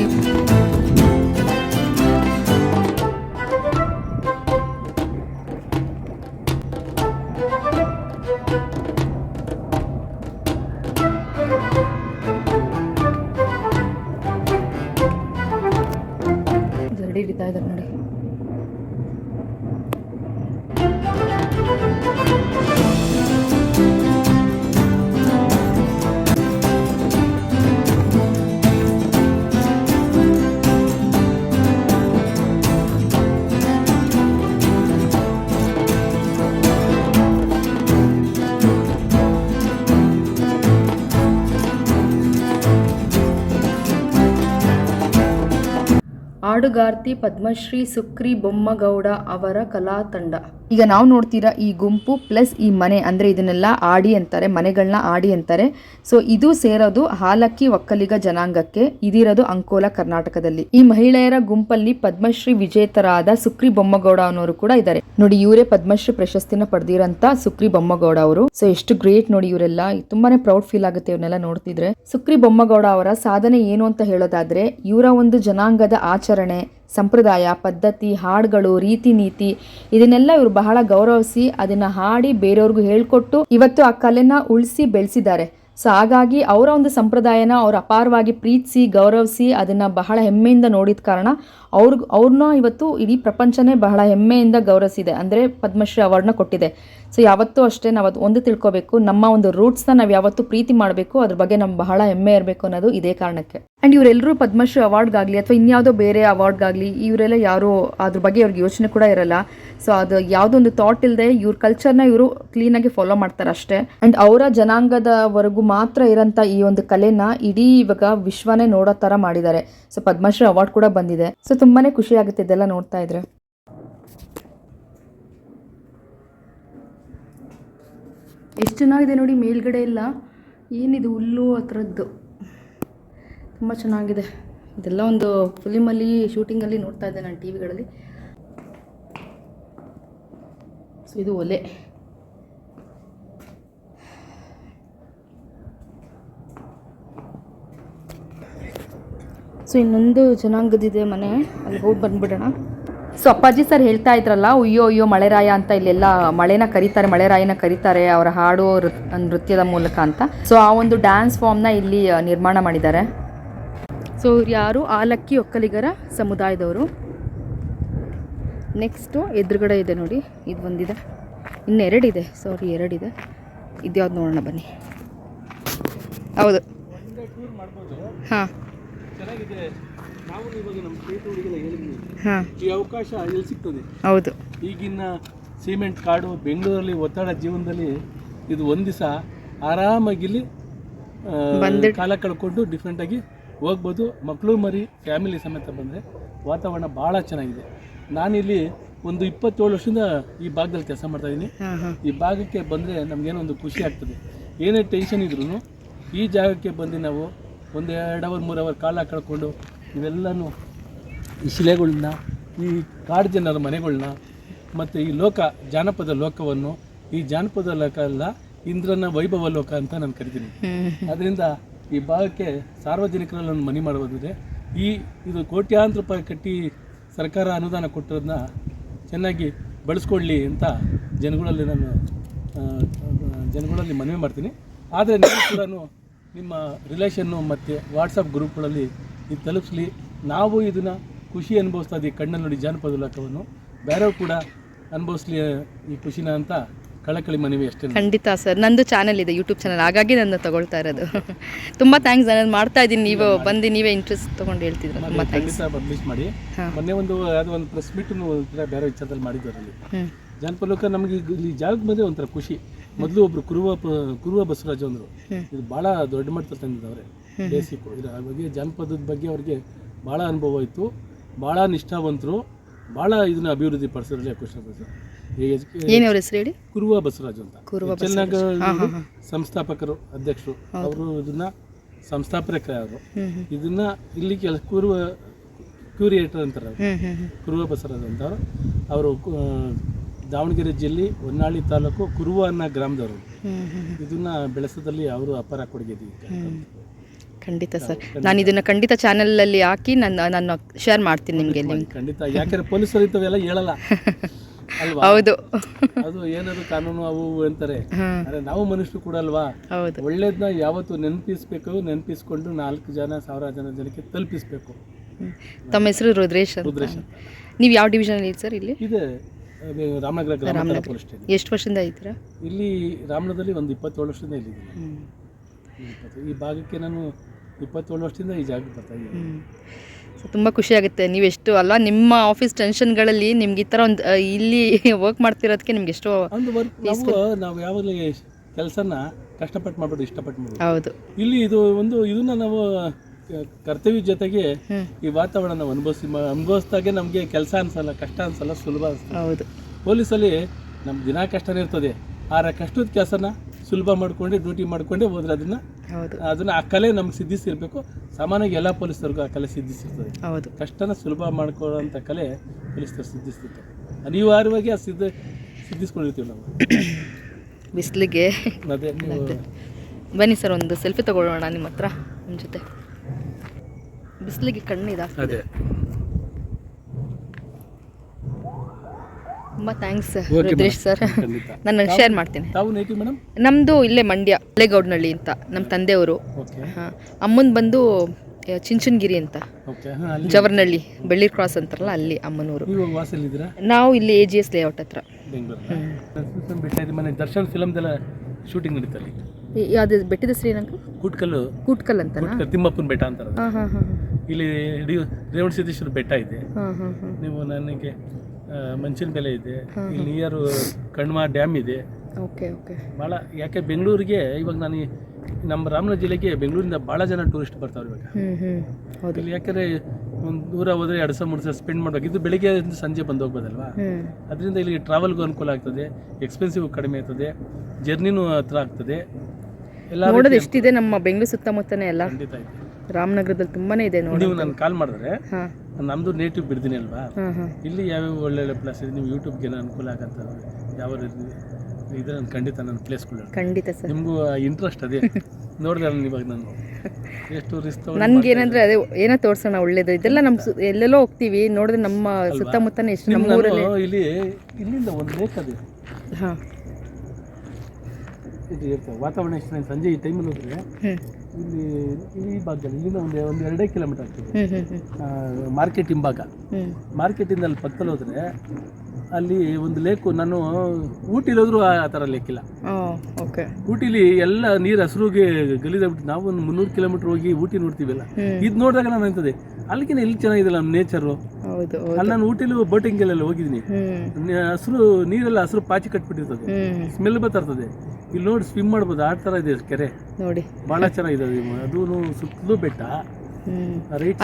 ಹಾಡುಗಾರ್ತಿ ಪದ್ಮಶ್ರೀ ಸುಕ್ರಿ ಬೊಮ್ಮಗೌಡ ಅವರ ಕಲಾ ತಂಡ ಈಗ ನಾವು ನೋಡ್ತೀರಾ ಈ ಗುಂಪು ಪ್ಲಸ್ ಈ ಮನೆ ಅಂದರೆ ಇದನ್ನೆಲ್ಲ ಆಡಿ ಅಂತಾರೆ ಮನೆಗಳನ್ನ ಆಡಿ ಅಂತಾರೆ. ಸೊ ಇದು ಸೇರೋದು ಹಾಲಕ್ಕಿ ಒಕ್ಕಲಿಗ ಜನಾಂಗಕ್ಕೆ, ಇದಿರೋದು ಅಂಕೋಲ ಕರ್ನಾಟಕದಲ್ಲಿ. ಈ ಮಹಿಳೆಯರ ಗುಂಪಲ್ಲಿ ಪದ್ಮಶ್ರೀ ವಿಜೇತರಾದ ಸುಕ್ರಿ ಬೊಮ್ಮಗೌಡ ಅನ್ನೋರು ಕೂಡ ಇದ್ದಾರೆ ನೋಡಿ, ಇವರೇ ಪದ್ಮಶ್ರೀ ಪ್ರಶಸ್ತಿನ ಪಡೆದಿರಂತ ಸುಕ್ರಿ ಬೊಮ್ಮಗೌಡ ಅವರು. ಸೊ ಎಷ್ಟು ಗ್ರೇಟ್ ನೋಡಿ ಇವರೆಲ್ಲ. ತುಂಬಾನೇ ಪ್ರೌಡ್ ಫೀಲ್ ಆಗುತ್ತೆ ಇವನ್ನೆಲ್ಲ ನೋಡ್ತಿದ್ರೆ. ಸುಕ್ರಿ ಬೊಮ್ಮಗೌಡ ಅವರ ಸಾಧನೆ ಏನು ಅಂತ ಹೇಳೋದಾದ್ರೆ, ಇವರ ಒಂದು ಜನಾಂಗದ ಆಚರಣೆ ಸಂಪ್ರದಾಯ, ಪದ್ಧತಿ, ಹಾಡುಗಳು, ರೀತಿ ನೀತಿ ಇದನ್ನೆಲ್ಲ ಇವರು ಬಹಳ ಗೌರವಿಸಿ ಅದನ್ನ ಹಾಡಿ ಬೇರೆಯವ್ರಿಗೂ ಹೇಳ್ಕೊಟ್ಟು ಇವತ್ತು ಆ ಕಲೆನ ಉಳಿಸಿ ಬೆಳೆಸಿದ್ದಾರೆ. ಸೊ ಹಾಗಾಗಿ ಅವರ ಒಂದು ಸಂಪ್ರದಾಯನ ಅವ್ರು ಅಪಾರವಾಗಿ ಪ್ರೀತಿಸಿ, ಗೌರವಿಸಿ ಅದನ್ನ ಬಹಳ ಹೆಮ್ಮೆಯಿಂದ ನೋಡಿದ ಕಾರಣ ಅವ್ರಿಗೆ ಅವ್ರನ್ನ ಇವತ್ತು ಇಡೀ ಪ್ರಪಂಚನೇ ಬಹಳ ಹೆಮ್ಮೆಯಿಂದ ಗೌರವಿಸಿದೆ. ಅಂದರೆ ಪದ್ಮಶ್ರೀ ಅವಾರ್ಡ್ನ ಕೊಟ್ಟಿದೆ. ಸೊ ಯಾವತ್ತೂ ಅಷ್ಟೇ ನಾವು ಅದು ಒಂದು ತಿಳ್ಕೋಬೇಕು. ನಮ್ಮ ಒಂದು ರೂಟ್ಸ್ನ ನಾವು ಯಾವತ್ತೂ ಪ್ರೀತಿ ಮಾಡಬೇಕು. ಅದ್ರ ಬಗ್ಗೆ ನಮ್ಗೆ ಬಹಳ ಹೆಮ್ಮೆ ಇರಬೇಕು ಅನ್ನೋದು ಇದೇ ಕಾರಣಕ್ಕೆ. ಆ್ಯಂಡ್ ಇವರೆಲ್ಲರೂ ಪದ್ಮಶ್ರೀ ಅವಾರ್ಡ್ಗಾಗಲಿ ಅಥವಾ ಇನ್ಯಾವುದೋ ಬೇರೆ ಅವಾರ್ಡ್ಗಾಗಲಿ ಇವರೆಲ್ಲ ಯಾರೂ ಅದ್ರ ಬಗ್ಗೆ ಅವ್ರಿಗೆ ಯೋಚನೆ ಕೂಡ ಇರಲ್ಲ. ಸೊ ಅದು ಯಾವುದೋ ಒಂದು ಥಾಟ್ ಇಲ್ಲದೆ ಇವ್ರ ಕಲ್ಚರ್ನ ಇವರು ಕ್ಲೀನಾಗಿ ಫಾಲೋ ಮಾಡ್ತಾರೆ ಅಷ್ಟೇ. ಆ್ಯಂಡ್ ಅವರ ಜನಾಂಗದವರೆಗೂ ಮಾತ್ರ ಇರೋಂಥ ಈ ಒಂದು ಕಲೆನ ಇಡೀ ಇವಾಗ ವಿಶ್ವನೇ ನೋಡೋ ಥರ ಮಾಡಿದ್ದಾರೆ. ಸೊ ಪದ್ಮಶ್ರೀ ಅವಾರ್ಡ್ ಕೂಡ ಬಂದಿದೆ. ಸೊ ತುಂಬಾ ಖುಷಿ ಆಗುತ್ತೆ ಇದೆಲ್ಲ ನೋಡ್ತಾ ಇದ್ರೆ. ಎಷ್ಟು ಚೆನ್ನಾಗಿದೆ ನೋಡಿ ಮೇಲ್ಗಡೆ ಎಲ್ಲ. ಏನಿದು ಹುಲ್ಲು ಆ ಥರದ್ದು ತುಂಬ ಚೆನ್ನಾಗಿದೆ. ಇದೆಲ್ಲ ಒಂದು ಫಿಲಿಮಲ್ಲಿ ಶೂಟಿಂಗಲ್ಲಿ ನೋಡ್ತಾ ಇದ್ದೆ ನಾನು ಟಿ ವಿಗಳಲ್ಲಿ ಸೊ ಇದು ಒಲೆ. ಸೊ ಇನ್ನೊಂದು ಜನಾಂಗದಿದೆ ಮನೆ. ಅಲ್ಲಿ ಹೋಗಿ ಬಂದ್ಬಿಡೋಣ. ಸೊ ಅಪ್ಪಾಜಿ ಸರ್ ಹೇಳ್ತಾ ಇದ್ರಲ್ಲ ಅಯ್ಯೋ ಅಯ್ಯೋ ಮಳೆರಾಯ ಅಂತ ಇಲ್ಲೆಲ್ಲ ಮಳೆನ ಕರೀತಾರೆ ಮಳೆರಾಯನ ಕರೀತಾರೆ ಅವರ ಹಾಡು ನೃತ್ಯದ ಮೂಲಕ ಅಂತ. ಸೊ ಆ ಒಂದು ಡ್ಯಾನ್ಸ್ ಫಾರ್ಮ್ನ ಇಲ್ಲಿ ನಿರ್ಮಾಣ ಮಾಡಿದ್ದಾರೆ. ಸೊ ಇವ್ರು ಯಾರು? ಆಲಕ್ಕಿ ಒಕ್ಕಲಿಗರ ಸಮುದಾಯದವರು. ನೆಕ್ಸ್ಟು ಎದುರುಗಡೆ ಇದೆ ನೋಡಿ ಇದು ಒಂದಿದೆ. ಇನ್ನೆರಡಿದೆ ಸಾರಿ ಎರಡಿದೆ. ಇದ್ಯಾವ್ದು ನೋಡೋಣ ಬನ್ನಿ. ಹೌದು. ಹಾಂ. ಈ ಅವಕಾಶ ಎಲ್ಲಿ ಸಿಗ್ತದೆ. ಹೌದು. ಈಗಿನ ಸಿಮೆಂಟ್ ಕಾಡು ಬೆಂಗಳೂರಲ್ಲಿ ಒತ್ತಡ ಜೀವನದಲ್ಲಿ ಇದು ಒಂದು ದಿವಸ ಆರಾಮಾಗಿ ಇಲ್ಲಿ ಕಾಲ ಕಳ್ಕೊಂಡು ಡಿಫ್ರೆಂಟಾಗಿ ಹೋಗ್ಬೋದು. ಮಕ್ಕಳು ಮರಿ ಫ್ಯಾಮಿಲಿ ಸಮೇತ ಬಂದರೆ ವಾತಾವರಣ ಭಾಳ ಚೆನ್ನಾಗಿದೆ. ನಾನಿಲ್ಲಿ ಒಂದು ಇಪ್ಪತ್ತೇಳು ವರ್ಷದಿಂದ ಈ ಭಾಗದಲ್ಲಿ ಕೆಲಸ ಮಾಡ್ತಾ ಇದ್ದೀನಿ. ಈ ಭಾಗಕ್ಕೆ ಬಂದರೆ ನಮಗೇನೋ ಒಂದು ಖುಷಿ ಆಗ್ತದೆ. ಏನೇ ಟೆನ್ಷನ್ ಇದ್ರೂ ಈ ಜಾಗಕ್ಕೆ ಬಂದು ನಾವು ಒಂದು ಎರಡು ಅವರ್ ಮೂರು ಅವರ್ ಕಾಲ ಕಳ್ಕೊಂಡು ಇವೆಲ್ಲನೂ ಈ ಶಿಲೆಗಳನ್ನ ಈ ಕಾಡು ಜನರ ಮನೆಗಳನ್ನ ಮತ್ತು ಈ ಲೋಕ ಜಾನಪದ ಲೋಕವನ್ನು ಈ ಜಾನಪದ ಲೋಕ ಅಲ್ಲ ಇಂದ್ರನ ವೈಭವ ಲೋಕ ಅಂತ ನಾನು ಕರಿತೀನಿ. ಅದರಿಂದ ಈ ಭಾಗಕ್ಕೆ ಸಾರ್ವಜನಿಕರಲ್ಲಿ ಒಂದು ಮನೆ ಮಾಡಬಹುದಿದೆ ಈ ಇದು ಕೋಟ್ಯಾಂತರ ರೂಪಾಯಿ ಕಟ್ಟಿ ಸರ್ಕಾರ ಅನುದಾನ ಕೊಟ್ಟಿರೋದನ್ನ ಚೆನ್ನಾಗಿ ಬಳಸ್ಕೊಳ್ಳಿ ಅಂತ ಜನಗಳಲ್ಲಿ ನಾನು ಜನಗಳಲ್ಲಿ ಮನವಿ ಮಾಡ್ತೀನಿ. ಆದರೆ ನೀವು ಕೂಡ ನಿಮ್ಮ ರಿಲೇಷನ್ನು ಮತ್ತು ವಾಟ್ಸಪ್ ಗ್ರೂಪ್ಗಳಲ್ಲಿ ಇದು ತಲುಪಿಸ್ಲಿ. ನಾವು ಇದನ್ನು ಖುಷಿ ಅನುಭವಿಸ್ತಾ ಇದೆ ಕಣ್ಣಲ್ಲಿ ನೋಡಿ ಜಾನಪದ ಲೋಕವನ್ನು. ಬೇರೆಯವ್ರು ಕೂಡ ಅನುಭವಿಸ್ಲಿ ಈ ಖುಷಿನ ಅಂತ ಕಳಕಳಿ ಮನವಿ ಅಷ್ಟೇ ಖಂಡಿತ ಸರ್ ನಂದು ಚಾನಲ್ ಇದೆ ಯೂಟ್ಯೂಬ್ ಚಾನಲ್ ಹಾಗಾಗಿ ನನ್ನ ತಗೊಳ್ತಾ ಇರೋದು. ತುಂಬ ಥ್ಯಾಂಕ್ಸ್ ನಾನು ಮಾಡ್ತಾ ಇದ್ದೀನಿ. ನೀವು ಬಂದು ನೀವೇ ಇಂಟ್ರೆಸ್ಟ್ ತೊಗೊಂಡು ಹೇಳ್ತಿದ್ರು ತುಂಬ ಥ್ಯಾಂಕ್ಸ್ ಪಬ್ಲಿಷ್ ಮಾಡಿ. ಮೊನ್ನೆ ಒಂದು ಯಾವುದೋ ಒಂದು ಪ್ರೆಸ್ ಮೀಟ್ ಬೇರೆ ವಿಚಾರದಲ್ಲಿ ಮಾಡಿದ್ದಾರಲ್ಲಿ ಅದರಲ್ಲಿ ಜಾನಪದ ಲೋಕ ನಮಗೆ ಇಲ್ಲಿ ಜಾಗಕ್ಕೆ ಬಂದರೆ ಒಂಥರ ಖುಷಿ. ಮೊದಲು ಒಬ್ರು ಕುರುವ ಕುರುವ ಬಸವರಾಜ್ ಅಂದರು. ಇದು ಭಾಳ ದೊಡ್ಡ ಮಟ್ಟದಲ್ಲಿ ತಂದಿದ್ದವ್ರೆ. ಬೇಸಿಕ್ ಇದರ ಬಗ್ಗೆ ಜಾನಪದದ ಬಗ್ಗೆ ಅವ್ರಿಗೆ ಭಾಳ ಅನುಭವ ಇತ್ತು. ಭಾಳ ನಿಷ್ಠಾವಂತರು ಭಾಳ ಇದನ್ನ ಅಭಿವೃದ್ಧಿ ಪಡಿಸೋದ್ರಲ್ಲಿ ಖುಷಿ ಪಡಿಸು ಏನು ಹೆಸರು ಹೇಳಿ? ಕುರುವ ಬಸವರಾಜ್ ಅಂತ. ಚೆನ್ನಾಗ ಸಂಸ್ಥಾಪಕರು ಅಧ್ಯಕ್ಷರು. ಅವರು ಇದನ್ನ ಸಂಸ್ಥಾಪಕ ಅವರು. ಹ್ಞೂ ಹ್ಞೂ ಇದನ್ನ ಇಲ್ಲಿ ಕೆಲ ಕುರುವ ಕ್ಯೂರಿಯೇಟರ್ ಅಂತಾರೆ ಕುರುವ ಬಸವರಾಜ್ ಅಂತ ಅವರು ದಾವಣಗೆರೆ ಜಿಲ್ಲೆ ಹೊನ್ನಾಳಿ ತಾಲೂಕು ಕುರುವ ಅನ್ನ ಗ್ರಾಮದವರು ಇದನ್ನ ಬೆಳೆಸೋದ್ರಲ್ಲಿ ಅವರು ಅಪಾರ ಕೊಡುಗೆ. ಖಂಡಿತ ಸರ್. ನಾನು ಇದನ್ನು ಖಂಡಿತ ಚಾನಲಲ್ಲಿ ಹಾಕಿ ನಾನು ನಾನು ಶೇರ್ ಮಾಡ್ತೀನಿ ನಿಮಗೆ ಲಿಂಕ್ ಖಂಡಿತ ಯಾಕಂದ್ರೆ ಪೊಲೀಸರು ಇಂಥವೆಲ್ಲ ಹೇಳಲ್ಲ. (laughs) ಅಲ್ವಾ? ಹೌದು. ಅದು ಏನಾದ್ರು ಕಾನೂನು ಅವು ಅಂತಾರೆ. ಅಂದ್ರೆ ನಾವು ಮನುಷ್ಯರು ಕೂಡ ಅಲ್ವಾ? ಹೌದು. ಒಳ್ಳೇದನ್ನ ಯಾವತ್ತು ನೆನಪಿಸ್ಬೇಕು ನೆನಪಿಸ್ಕೊಂಡು ನಾಲ್ಕು ಜನ ಸಾವಿರ ಜನ ಜನಕ್ಕೆ ತಲುಪಿಸ್ಬೇಕು. ತಮ್ಮ ಹೆಸರು ರುದ್ರೇಶ್ ಅಂತ. ರುದ್ರೇಶ್ ಅಂತ. ನೀವು ಯಾವ ಡಿವಿಷನ್ ಇದ್ದೀರಿ ಸರ್ ಇಲ್ಲಿ? ಇದೆ ಅದು ರಾಮನಗರ ಗ್ರಾಮಾಂತರ ಪೊಲೀಸ್ ಸ್ಟೇಷನ್ ಎಷ್ಟು ವರ್ಷದಿಂದ ಇದ್ದೀರಾ? ಇಲ್ಲಿ ರಾಮನಗರದಲ್ಲಿ ಒಂದು ಇಪ್ಪತ್ತೇಳು ವರ್ಷದಿಂದ ಇಲ್ಲಿದ್ದೀನಿ. ಇಪ್ಪತ್ತು- ಈ ಭಾಗಕ್ಕೆ ನಾನು ಇಪ್ಪತ್ತೇಳು ವರ್ಷದಿಂದ ಈ ಜಾಗಕ್ಕೆ ಬರ್ತಾ ಇದ್ದೀನಿ. ಸೊ ತುಂಬ ಖುಷಿ ಆಗುತ್ತೆ. ನೀವೆಷ್ಟು ಅಲ್ವಾ ನಿಮ್ಮ ಆಫೀಸ್ ಟೆನ್ಷನ್ಗಳಲ್ಲಿ ನಿಮ್ಗೆ ಈ ಥರ ಒಂದು ಇಲ್ಲಿ (laughs) ವರ್ಕ್ ಮಾಡ್ತಿರೋದಕ್ಕೆ ನಿಮ್ಗೆ ಎಷ್ಟೋ ಒಂದು ವರ್ಕ್ ನಾವು ನಾವು ಯಾವಾಗಲೂ ಕೆಲಸನ ಕಷ್ಟಪಟ್ಟು ಮಾಡ್ಬಿಟ್ಟು ಇಷ್ಟಪಟ್ಟು ಮಾಡ್ಬೋದು. ಹೌದು. ಇಲ್ಲಿ ಇದು ಒಂದು ಇದನ್ನ ನಾವು ಕರ್ತವ್ಯ ಜೊತೆಗೆ ಈ ವಾತಾವರಣ ನಾವು ಅನುಭವಿಸಿ ಅನುಭವಿಸಿದಾಗೆ ನಮಗೆ ಕೆಲಸ ಅನ್ಸಲ್ಲ ಕಷ್ಟ ಅನ್ಸಲ್ಲ ಸುಲಭ ಅನ್ಸಲ್ಲ. ಹೌದು. ಪೊಲೀಸಲ್ಲಿ ನಮ್ಮ ದಿನ ಕಷ್ಟನೇ ಇರ್ತದೆ. ಆರ ಕಷ್ಟದ ಕೆಲಸನ ಸುಲಭ ಮಾಡ್ಕೊಂಡು ಡ್ಯೂಟಿ ಮಾಡ್ಕೊಂಡೆ ಹೋದ್ರೆ ಅದನ್ನ ಅದನ್ನ ಆ ಕಲೆ ನಮ್ಗೆ ಸಿದ್ಧಿಸಿರ್ಬೇಕು. ಸಾಮಾನ್ಯವಾಗಿ ಎಲ್ಲ ಪೊಲೀಸರಿಗೂ ಆ ಕಲೆ ಸಿದ್ಧಿಸಿರ್ತದೆ. ಹೌದು. ಕಷ್ಟನ ಸುಲಭ ಮಾಡ್ಕೊಳ್ಳೋಂಥ ಕಲೆ ಪೊಲೀಸರು ಸಿದ್ಧಿಸ್ತಿತ್ತು ಅನಿವಾರ್ಯವಾಗಿ ಆ ಸಿದ್ಧ ಸಿದ್ಧಿಸ್ಕೊಂಡಿರ್ತೀವಿ ನಾವು. (coughs) ಬಿಸಿಲಿಗೆ. ಅದೇ ಬನ್ನಿ ಸರ್ ಒಂದು ಸೆಲ್ಫಿ ತಗೊಳ್ಳೋಣ ನಿಮ್ಮ ಹತ್ರ ನಿಮ್ಮ ಜೊತೆ. ಬಿಸಿಲಿಗೆ ಕಣ್ಣಿದೆ ಅದೇ. ತುಂಬ ಥ್ಯಾಂಕ್ಸ್ ರುದ್ರೇಶ್ ಸರ್ ನಾನು ಶೇರ್ ಮಾಡ್ತೀನಿ. ತಾವು ನೇಟಿವ್ ಮೇಡಮ್ ನಮ್ಮದು ಇಲ್ಲೇ ಮಂಡ್ಯ ಅಲೆಗೌಡ್ನಳ್ಳಿ ಅಂತ ನಮ್ಮ ತಂದೆಯವರು. ಹಾಂ ಅಮ್ಮನ ಬಂದು ಚಿಂಚನಗಿರಿ ಅಂತ. ಜವರ್ನಳ್ಳಿ ಬೆಳ್ಳಿ ಬೆಳ್ಳಿರ್ ಕ್ರಾಸ್ ಅಂತಾರಲ್ಲ ಅಲ್ಲಿ ಅಮ್ಮನವರು. ನೀವು ಇಲ್ಲಿ ಎ ಜಿ ಎಸ್ ಲೇಔಟ್ ಹತ್ರ. ಬೆಂಗಳೂರು. ದರ್ಶನ್ ಫಿಲಮ್ದೆಲ್ಲ ಶೂಟಿಂಗ್ ನಡೀತಲ್ಲಿ ಯಾವ್ದು ಬೆಟ್ಟದ ಏನಂಕ ಕೂಟ್ಕಲ್ಲು. ಕೂಟ್ಕಲ್ ಅಂತನಾ? ತಿಮ್ಮಪ್ಪನ ಬೆಟ್ಟ ಹಾಂ ಇಲ್ಲಿ ರೇವಣ ಸಿದ್ದೇಶ್ವರ ಬೆಟ್ಟ ಇದೆ. ನೀವು ನನಗೆ ಮಂಚಿನ ಬೆಲೆ ಇದೆ. ಇಲ್ಲಿ ನಿಯರು ಕಣ್ಮ ಡ್ಯಾಮ್ ಇದೆ. Okay okay. ಭಾಳ ಯಾಕೆ ಬೆಂಗಳೂರಿಗೆ ಇವಾಗ ನಾನು ಈ- ನಮ್ಮ ರಾಮನಗರ ಜಿಲ್ಲೆಗೆ ಬೆಂಗಳೂರಿಂದ ಭಾಳ ಜನ ಟೂರಿಸ್ಟ್ ಬರ್ತಾವ್ರೆ ಇವಾಗ. ಹೌದು. ಇಲ್ಲಿ ಯಾಕಂದ್ರೆ ಒಂದು ದೂರ ಹೋದ್ರೆ ಎರಡು ಸಾವಿರ ಮೂರು ಸಾವಿರ ಸ್ಪೆಂಡ್ ಮಾಡಬೇಕು ಇದು ಬೆಳಿಗ್ಗೆ ಇಂದ ಸಂಜೆ ಬಂದು ಹೋಗ್ಬೋದಲ್ವಾ? ಅದರಿಂದ ಇಲ್ಲಿ ಟ್ರಾವೆಲ್ಗೂ ಅನುಕೂಲ ಆಗ್ತದೆ ಎಕ್ಸ್ಪೆನ್ಸಿವ್ ಕಡಿಮೆ ಆಗ್ತದೆ ಜರ್ನಿನೂ ಹತ್ರ ಆಗ್ತದೆ. ಎಲ್ಲ ನೋಡೋದು ಎಷ್ಟಿದೆ ನಮ್ಮ ಬೆಂಗಳೂರು ಸುತ್ತಮುತ್ತನೇ ಎಲ್ಲ? ಖಂಡಿತ ಇದೆ. ರಾಮನಗರದಲ್ಲಿ ತುಂಬಾನೇ ಇದೆ ನೋಡಿ ನೀವು ನಾನು ಕಾಲ್ ಮಾಡಿದ್ರೆ ಹಾಂ. ನಮ್ಮದು ನೇಟಿವ್ ಬಿಡ್ತೀನಿ ಅಲ್ವಾ? ಇಲ್ಲಿ ಯಾವ್ಯಾವ ಒಳ್ಳೊಳ್ಳೆ ಪ್ಲೇಸ್ ಇದೆ? ನೀವು ಯೂಟ್ಯೂಬ್ಗೆ ಏನೋ ಅನುಕೂಲ ಆಗತ್ತೆ ಯಾವ ರೀತಿ ಇದ್ರೆ ನಾನು ಖಂಡಿತ ನನ್ನ ಪ್ಲೇಸ್ಗಳು ಖಂಡಿತ ಸರ್. ನಿಮಗೂ ಇಂಟ್ರೆಸ್ಟ್ ಅದೇ? (laughs) ನೋಡಿದ್ರೆ ನಾನು ಇವಾಗ ನಾನು. ಎಷ್ಟು ರಿಸ್ಕ್ ನನ್ಗೇನಂದ್ರೆ ಅದೇ ಏನೋ ತೋರ್ಸೋಣ ಒಳ್ಳೇದು. ಇದೆಲ್ಲ ನಮ್ಮ ಎಲ್ಲೆಲ್ಲೋ ಹೋಗ್ತೀವಿ. ನೋಡಿದ್ರೆ ನಮ್ಮ ಸುತ್ತಮುತ್ತನೇ ಎಷ್ಟು ನಮ್ಮ ಊರಲ್ಲಿ. ಇಲ್ಲಿ ಇಲ್ಲಿಂದ ಒಂದು ಲೇಕ್ ಅದೇ ಹಾಂ. ಇದು ಇರ್ತದೆ ವಾತಾವರಣ ಎಷ್ಟು ಸಂಜೆ ಈ ಟೈಮಲ್ಲಿ ಹೋದ್ರೆ ಇಲ್ಲಿ ಈ ಭಾಗದಲ್ಲಿ ಇಲ್ಲಿಂದ ಒಂದು ಒಂದು ಎರಡೇ ಕಿಲೋಮೀಟರ್ ಆಗ್ತದೆ. ಮಾರ್ಕೆಟ್ ಹಿಂಭಾಗ. ಮಾರ್ಕೆಟಿಂದ ಅಲ್ಲಿ ಪಕ್ಕದಲ್ಲಿ ಹೋದ್ರೆ ಅಲ್ಲಿ ಒಂದು ಲೇಕು ನಾನು ಊಟಿಲಿ ಹೋದ್ರೂ ಆ ಥರ ಲೇಕಿಲ್ಲ ಊಟಿಲಿ ಎಲ್ಲ ನೀರು ಹಸಿರುಗೆ ಗಲೀಜಾಗ್ಬಿಟ್ಟು ನಾವು ಒಂದು ಮುನ್ನೂರು ಕಿಲೋಮೀಟರ್ ಹೋಗಿ ಊಟಿ ನೋಡ್ತೀವಲ್ಲ. ಇದು ನೋಡಿದಾಗ ನಾನು ಅನ್ತದೆ ಅಲ್ಲಿಗಿನ ಇಲ್ಲಿ ಚೆನ್ನಾಗಿದೆ ನಮ್ಮ ನೇಚರು ಅಲ್ಲಿ ನಾನು ಊಟಿಲಿ ಬೋಟಿಂಗ್ ಎಲ್ಲ ಹೋಗಿದ್ದೀನಿ. ಹಸಿರು ನೀರೆಲ್ಲ ಹಸಿರು ಪಾಚಿ ಕಟ್ಬಿಟ್ಟಿರ್ತದೆ. ಸ್ಮೆಲ್ ಬರ್ತಿರ್ತದೆ ಇಲ್ಲಿ ನೋಡಿ ಸ್ವಿಮ್ ಮಾಡ್ಬೋದು. ಆ ಥರ ಇದೆ ಕೆರೆ. ನೋಡಿ. ಭಾಳ ಚೆನ್ನಾಗಿದೆ ಅದು. ಸುತ್ತಲೂ ಬೆಟ್ಟ.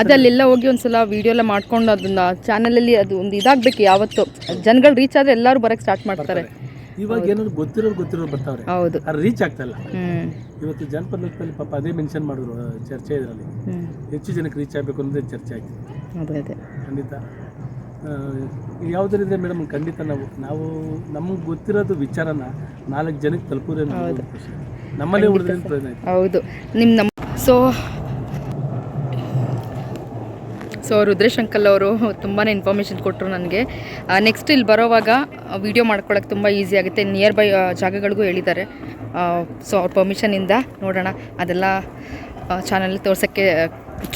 ಅದಲ್ಲೆಲ್ಲ ಹೋಗಿ ಒಂದ್ಸಲ ವಿಡಿಯೋ ಎಲ್ಲ ಮಾಡ್ಕೊಂಡು ಅದನ್ನ ಚಾನಲಲ್ಲಿ ಅದು ಒಂದು ಇದಾಗಬೇಕು ಯಾವತ್ತು. ಜನಗಳು ರೀಚ್ ಆದರೆ ಎಲ್ಲರೂ ಬರಕ್ಕೆ ಸ್ಟಾರ್ಟ್ ಮಾಡ್ತಾರೆ. ಇವಾಗ ಏನಾದ್ರು ಗೊತ್ತಿರೋರು ಗೊತ್ತಿರೋರು ಬರ್ತಾವ್ರೆ. ಹೌದು. ಅದು ರೀಚ್ ಆಗ್ತಲ್ಲ ಇವತ್ತು ಜನಪದ ಲೋಕದಲ್ಲಿ ಪಾಪ ಅದೇ ಮೆನ್ಷನ್ ಮಾಡಿದ್ರು ಚರ್ಚೆ ಇದರಲ್ಲಿ. ಹೆಚ್ಚು ಜನಕ್ಕೆ ರೀಚ್ ಆಗಬೇಕು ಅನ್ನೋದೇ ಚರ್ಚೆ ಆಯ್ತು. ಖಂಡಿತ. ಯಾವುದರಿಂದ ಮೇಡಮ್ ಖಂಡಿತ ನಾವು ನಾವು ನಮಗೆ ಗೊತ್ತಿರೋದು ವಿಚಾರನ ನಾಲ್ಕು ಜನಕ್ಕೆ ತಲುಪೋದೇ ನಮ್ಮಲ್ಲೇ ಉಳಿದ್ರೆ ಹೌದು. ನಿಮ್ಮ ನಮ್ಮ ಸೊ ಸೊ ರುದ್ರೇಶ್ ಅಂಕಲ್ ಅವರು ತುಂಬಾ ಇನ್ಫಾರ್ಮೇಷನ್ ಕೊಟ್ಟರು ನನಗೆ. ನೆಕ್ಸ್ಟ್ ಇಲ್ಲಿ ಬರೋವಾಗ ವಿಡಿಯೋ ಮಾಡ್ಕೊಳಕ್ಕೆ ತುಂಬ ಈಸಿ ಆಗುತ್ತೆ. ನಿಯರ್ ಬೈ ಜಾಗಗಳಿಗೂ ಹೇಳಿದ್ದಾರೆ. ಸೊ ಅವ್ರ ಪರ್ಮಿಷನಿಂದ ನೋಡೋಣ. ಅದೆಲ್ಲ ಚಾನಲ್ ತೋರ್ಸೋಕ್ಕೆ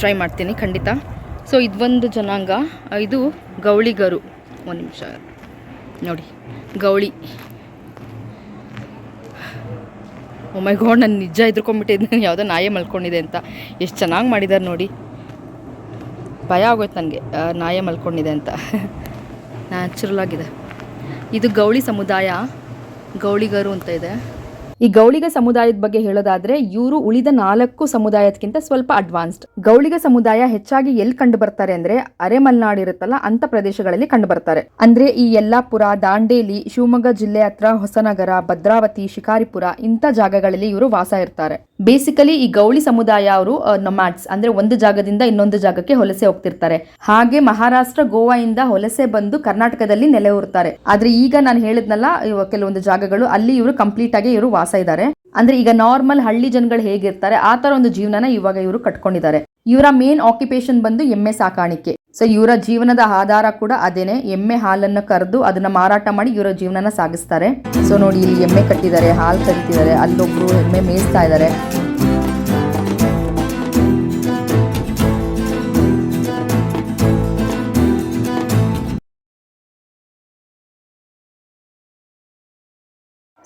ಟ್ರೈ ಮಾಡ್ತೀನಿ. ಖಂಡಿತ. ಸೊ ಇದೊಂದು ಜನಾಂಗ ಇದು ಗೌಳಿಗರು. ಒಂದು ನಿಮಿಷ. ನೋಡಿ, ಗೌಳಿ. ಒಮ್ಮೆ ಗೋಡ್ ನಾನು ನಿಜ ಹೆದ್ರ್ಕೊಂಡ್ಬಿಟ್ಟಿದ್ದೆ ಯಾವುದೋ ನಾಯಿ ಮಲ್ಕೊಂಡಿದೆ ಅಂತ. ಎಷ್ಟು ಚೆನ್ನಾಗಿ ಮಾಡಿದ್ದಾರೆ ನೋಡಿ. ಭಯ ಆಗೋಯ್ತು ನನಗೆ ನಾಯಿ ಮಲ್ಕೊಂಡಿದೆ ಅಂತ. (laughs) ನ್ಯಾಚುರಲ್ ಆಗಿದೆ. ಇದು ಗೌಳಿ ಸಮುದಾಯ, ಗೌಳಿಗರು ಅಂತ ಇದೆ. ಈ ಗೌಳಿಗ ಸಮುದಾಯದ ಬಗ್ಗೆ ಹೇಳೋದಾದ್ರೆ ಇವರು ಉಳಿದ ನಾಲ್ಕು ಸಮುದಾಯಕ್ಕಿಂತ ಸ್ವಲ್ಪ ಅಡ್ವಾನ್ಸ್ಡ್ ಗೌಳಿಗ ಸಮುದಾಯ ಹೆಚ್ಚಾಗಿ ಎಲ್ಲಿ ಕಂಡು ಬರ್ತಾರೆ ಅಂದ್ರೆ ಅರೆಮಲ್ನಾಡು ಇರುತ್ತಲ್ಲ, ಅಂತ ಪ್ರದೇಶಗಳಲ್ಲಿ ಕಂಡು ಬರ್ತಾರೆ. ಅಂದ್ರೆ ಈ ಯಲ್ಲಾಪುರ, ದಾಂಡೇಲಿ, ಶಿವಮೊಗ್ಗ ಜಿಲ್ಲೆ ಹತ್ರ ಹೊಸನಗರ, ಭದ್ರಾವತಿ, ಶಿಕಾರಿಪುರ ಇಂಥ ಜಾಗಗಳಲ್ಲಿ ಇವರು ವಾಸ ಇರ್ತಾರೆ. ಬೇಸಿಕಲಿ ಈ ಗೌಳಿ ಸಮುದಾಯ ಅವರು ನೊಮ್ಯಾಟ್ಸ್ ಅಂದ್ರೆ ಒಂದು ಜಾಗದಿಂದ ಇನ್ನೊಂದು ಜಾಗಕ್ಕೆ ಹೊಲಸೆ ಹೋಗ್ತಿರ್ತಾರೆ. ಹಾಗೆ ಮಹಾರಾಷ್ಟ್ರ ಗೋವಾದಿಂದ ಹೊಲಸೆ ಬಂದು ಕರ್ನಾಟಕದಲ್ಲಿ ನೆಲೆ ಊರ್ತಾರೆ. ಆದ್ರೆ ಈಗ ನಾನು ಹೇಳಿದ್ನಲ್ಲ ಕೆಲವೊಂದು ಜಾಗಗಳು, ಅಲ್ಲಿ ಇವರು ಕಂಪ್ಲೀಟ್ ಆಗಿ ಇವರು ವಾಸ ಇದ್ದಾರೆ ಅಂದ್ರೆ ಈಗ ನಾರ್ಮಲ್ ಹಳ್ಳಿ ಜನಗಳು ಹೇಗಿರ್ತಾರೆ, ಆ ತರ ಒಂದು ಜೀವನನ ಇವಾಗ ಇವರು ಕಟ್ಕೊಂಡಿದ್ದಾರೆ. ಇವರ ಮೇನ್ ಆಕ್ಯುಪೇಷನ್ ಬಂದು ಎಮ್ಮೆ ಸಾಕಾಣಿಕೆ. ಸೊ ಇವರ ಜೀವನದ ಆಧಾರ ಕೂಡ ಅದೇನೆ. ಎಮ್ಮೆ ಹಾಲನ್ನು ಕರೆದು ಅದನ್ನ ಮಾರಾಟ ಮಾಡಿ ಇವರ ಜೀವನನ ಸಾಗಿಸ್ತಾರೆ. ಸೊ ನೋಡಿ, ಇಲ್ಲಿ ಎಮ್ಮೆ ಕಟ್ಟಿದ್ದಾರೆ, ಹಾಲು ಕರಿತಿದ್ದಾರೆ, ಅಲ್ಲೊಬ್ರು ಎಮ್ಮೆ ಮೇಯಿಸ್ತಾ ಇದ್ದಾರೆ.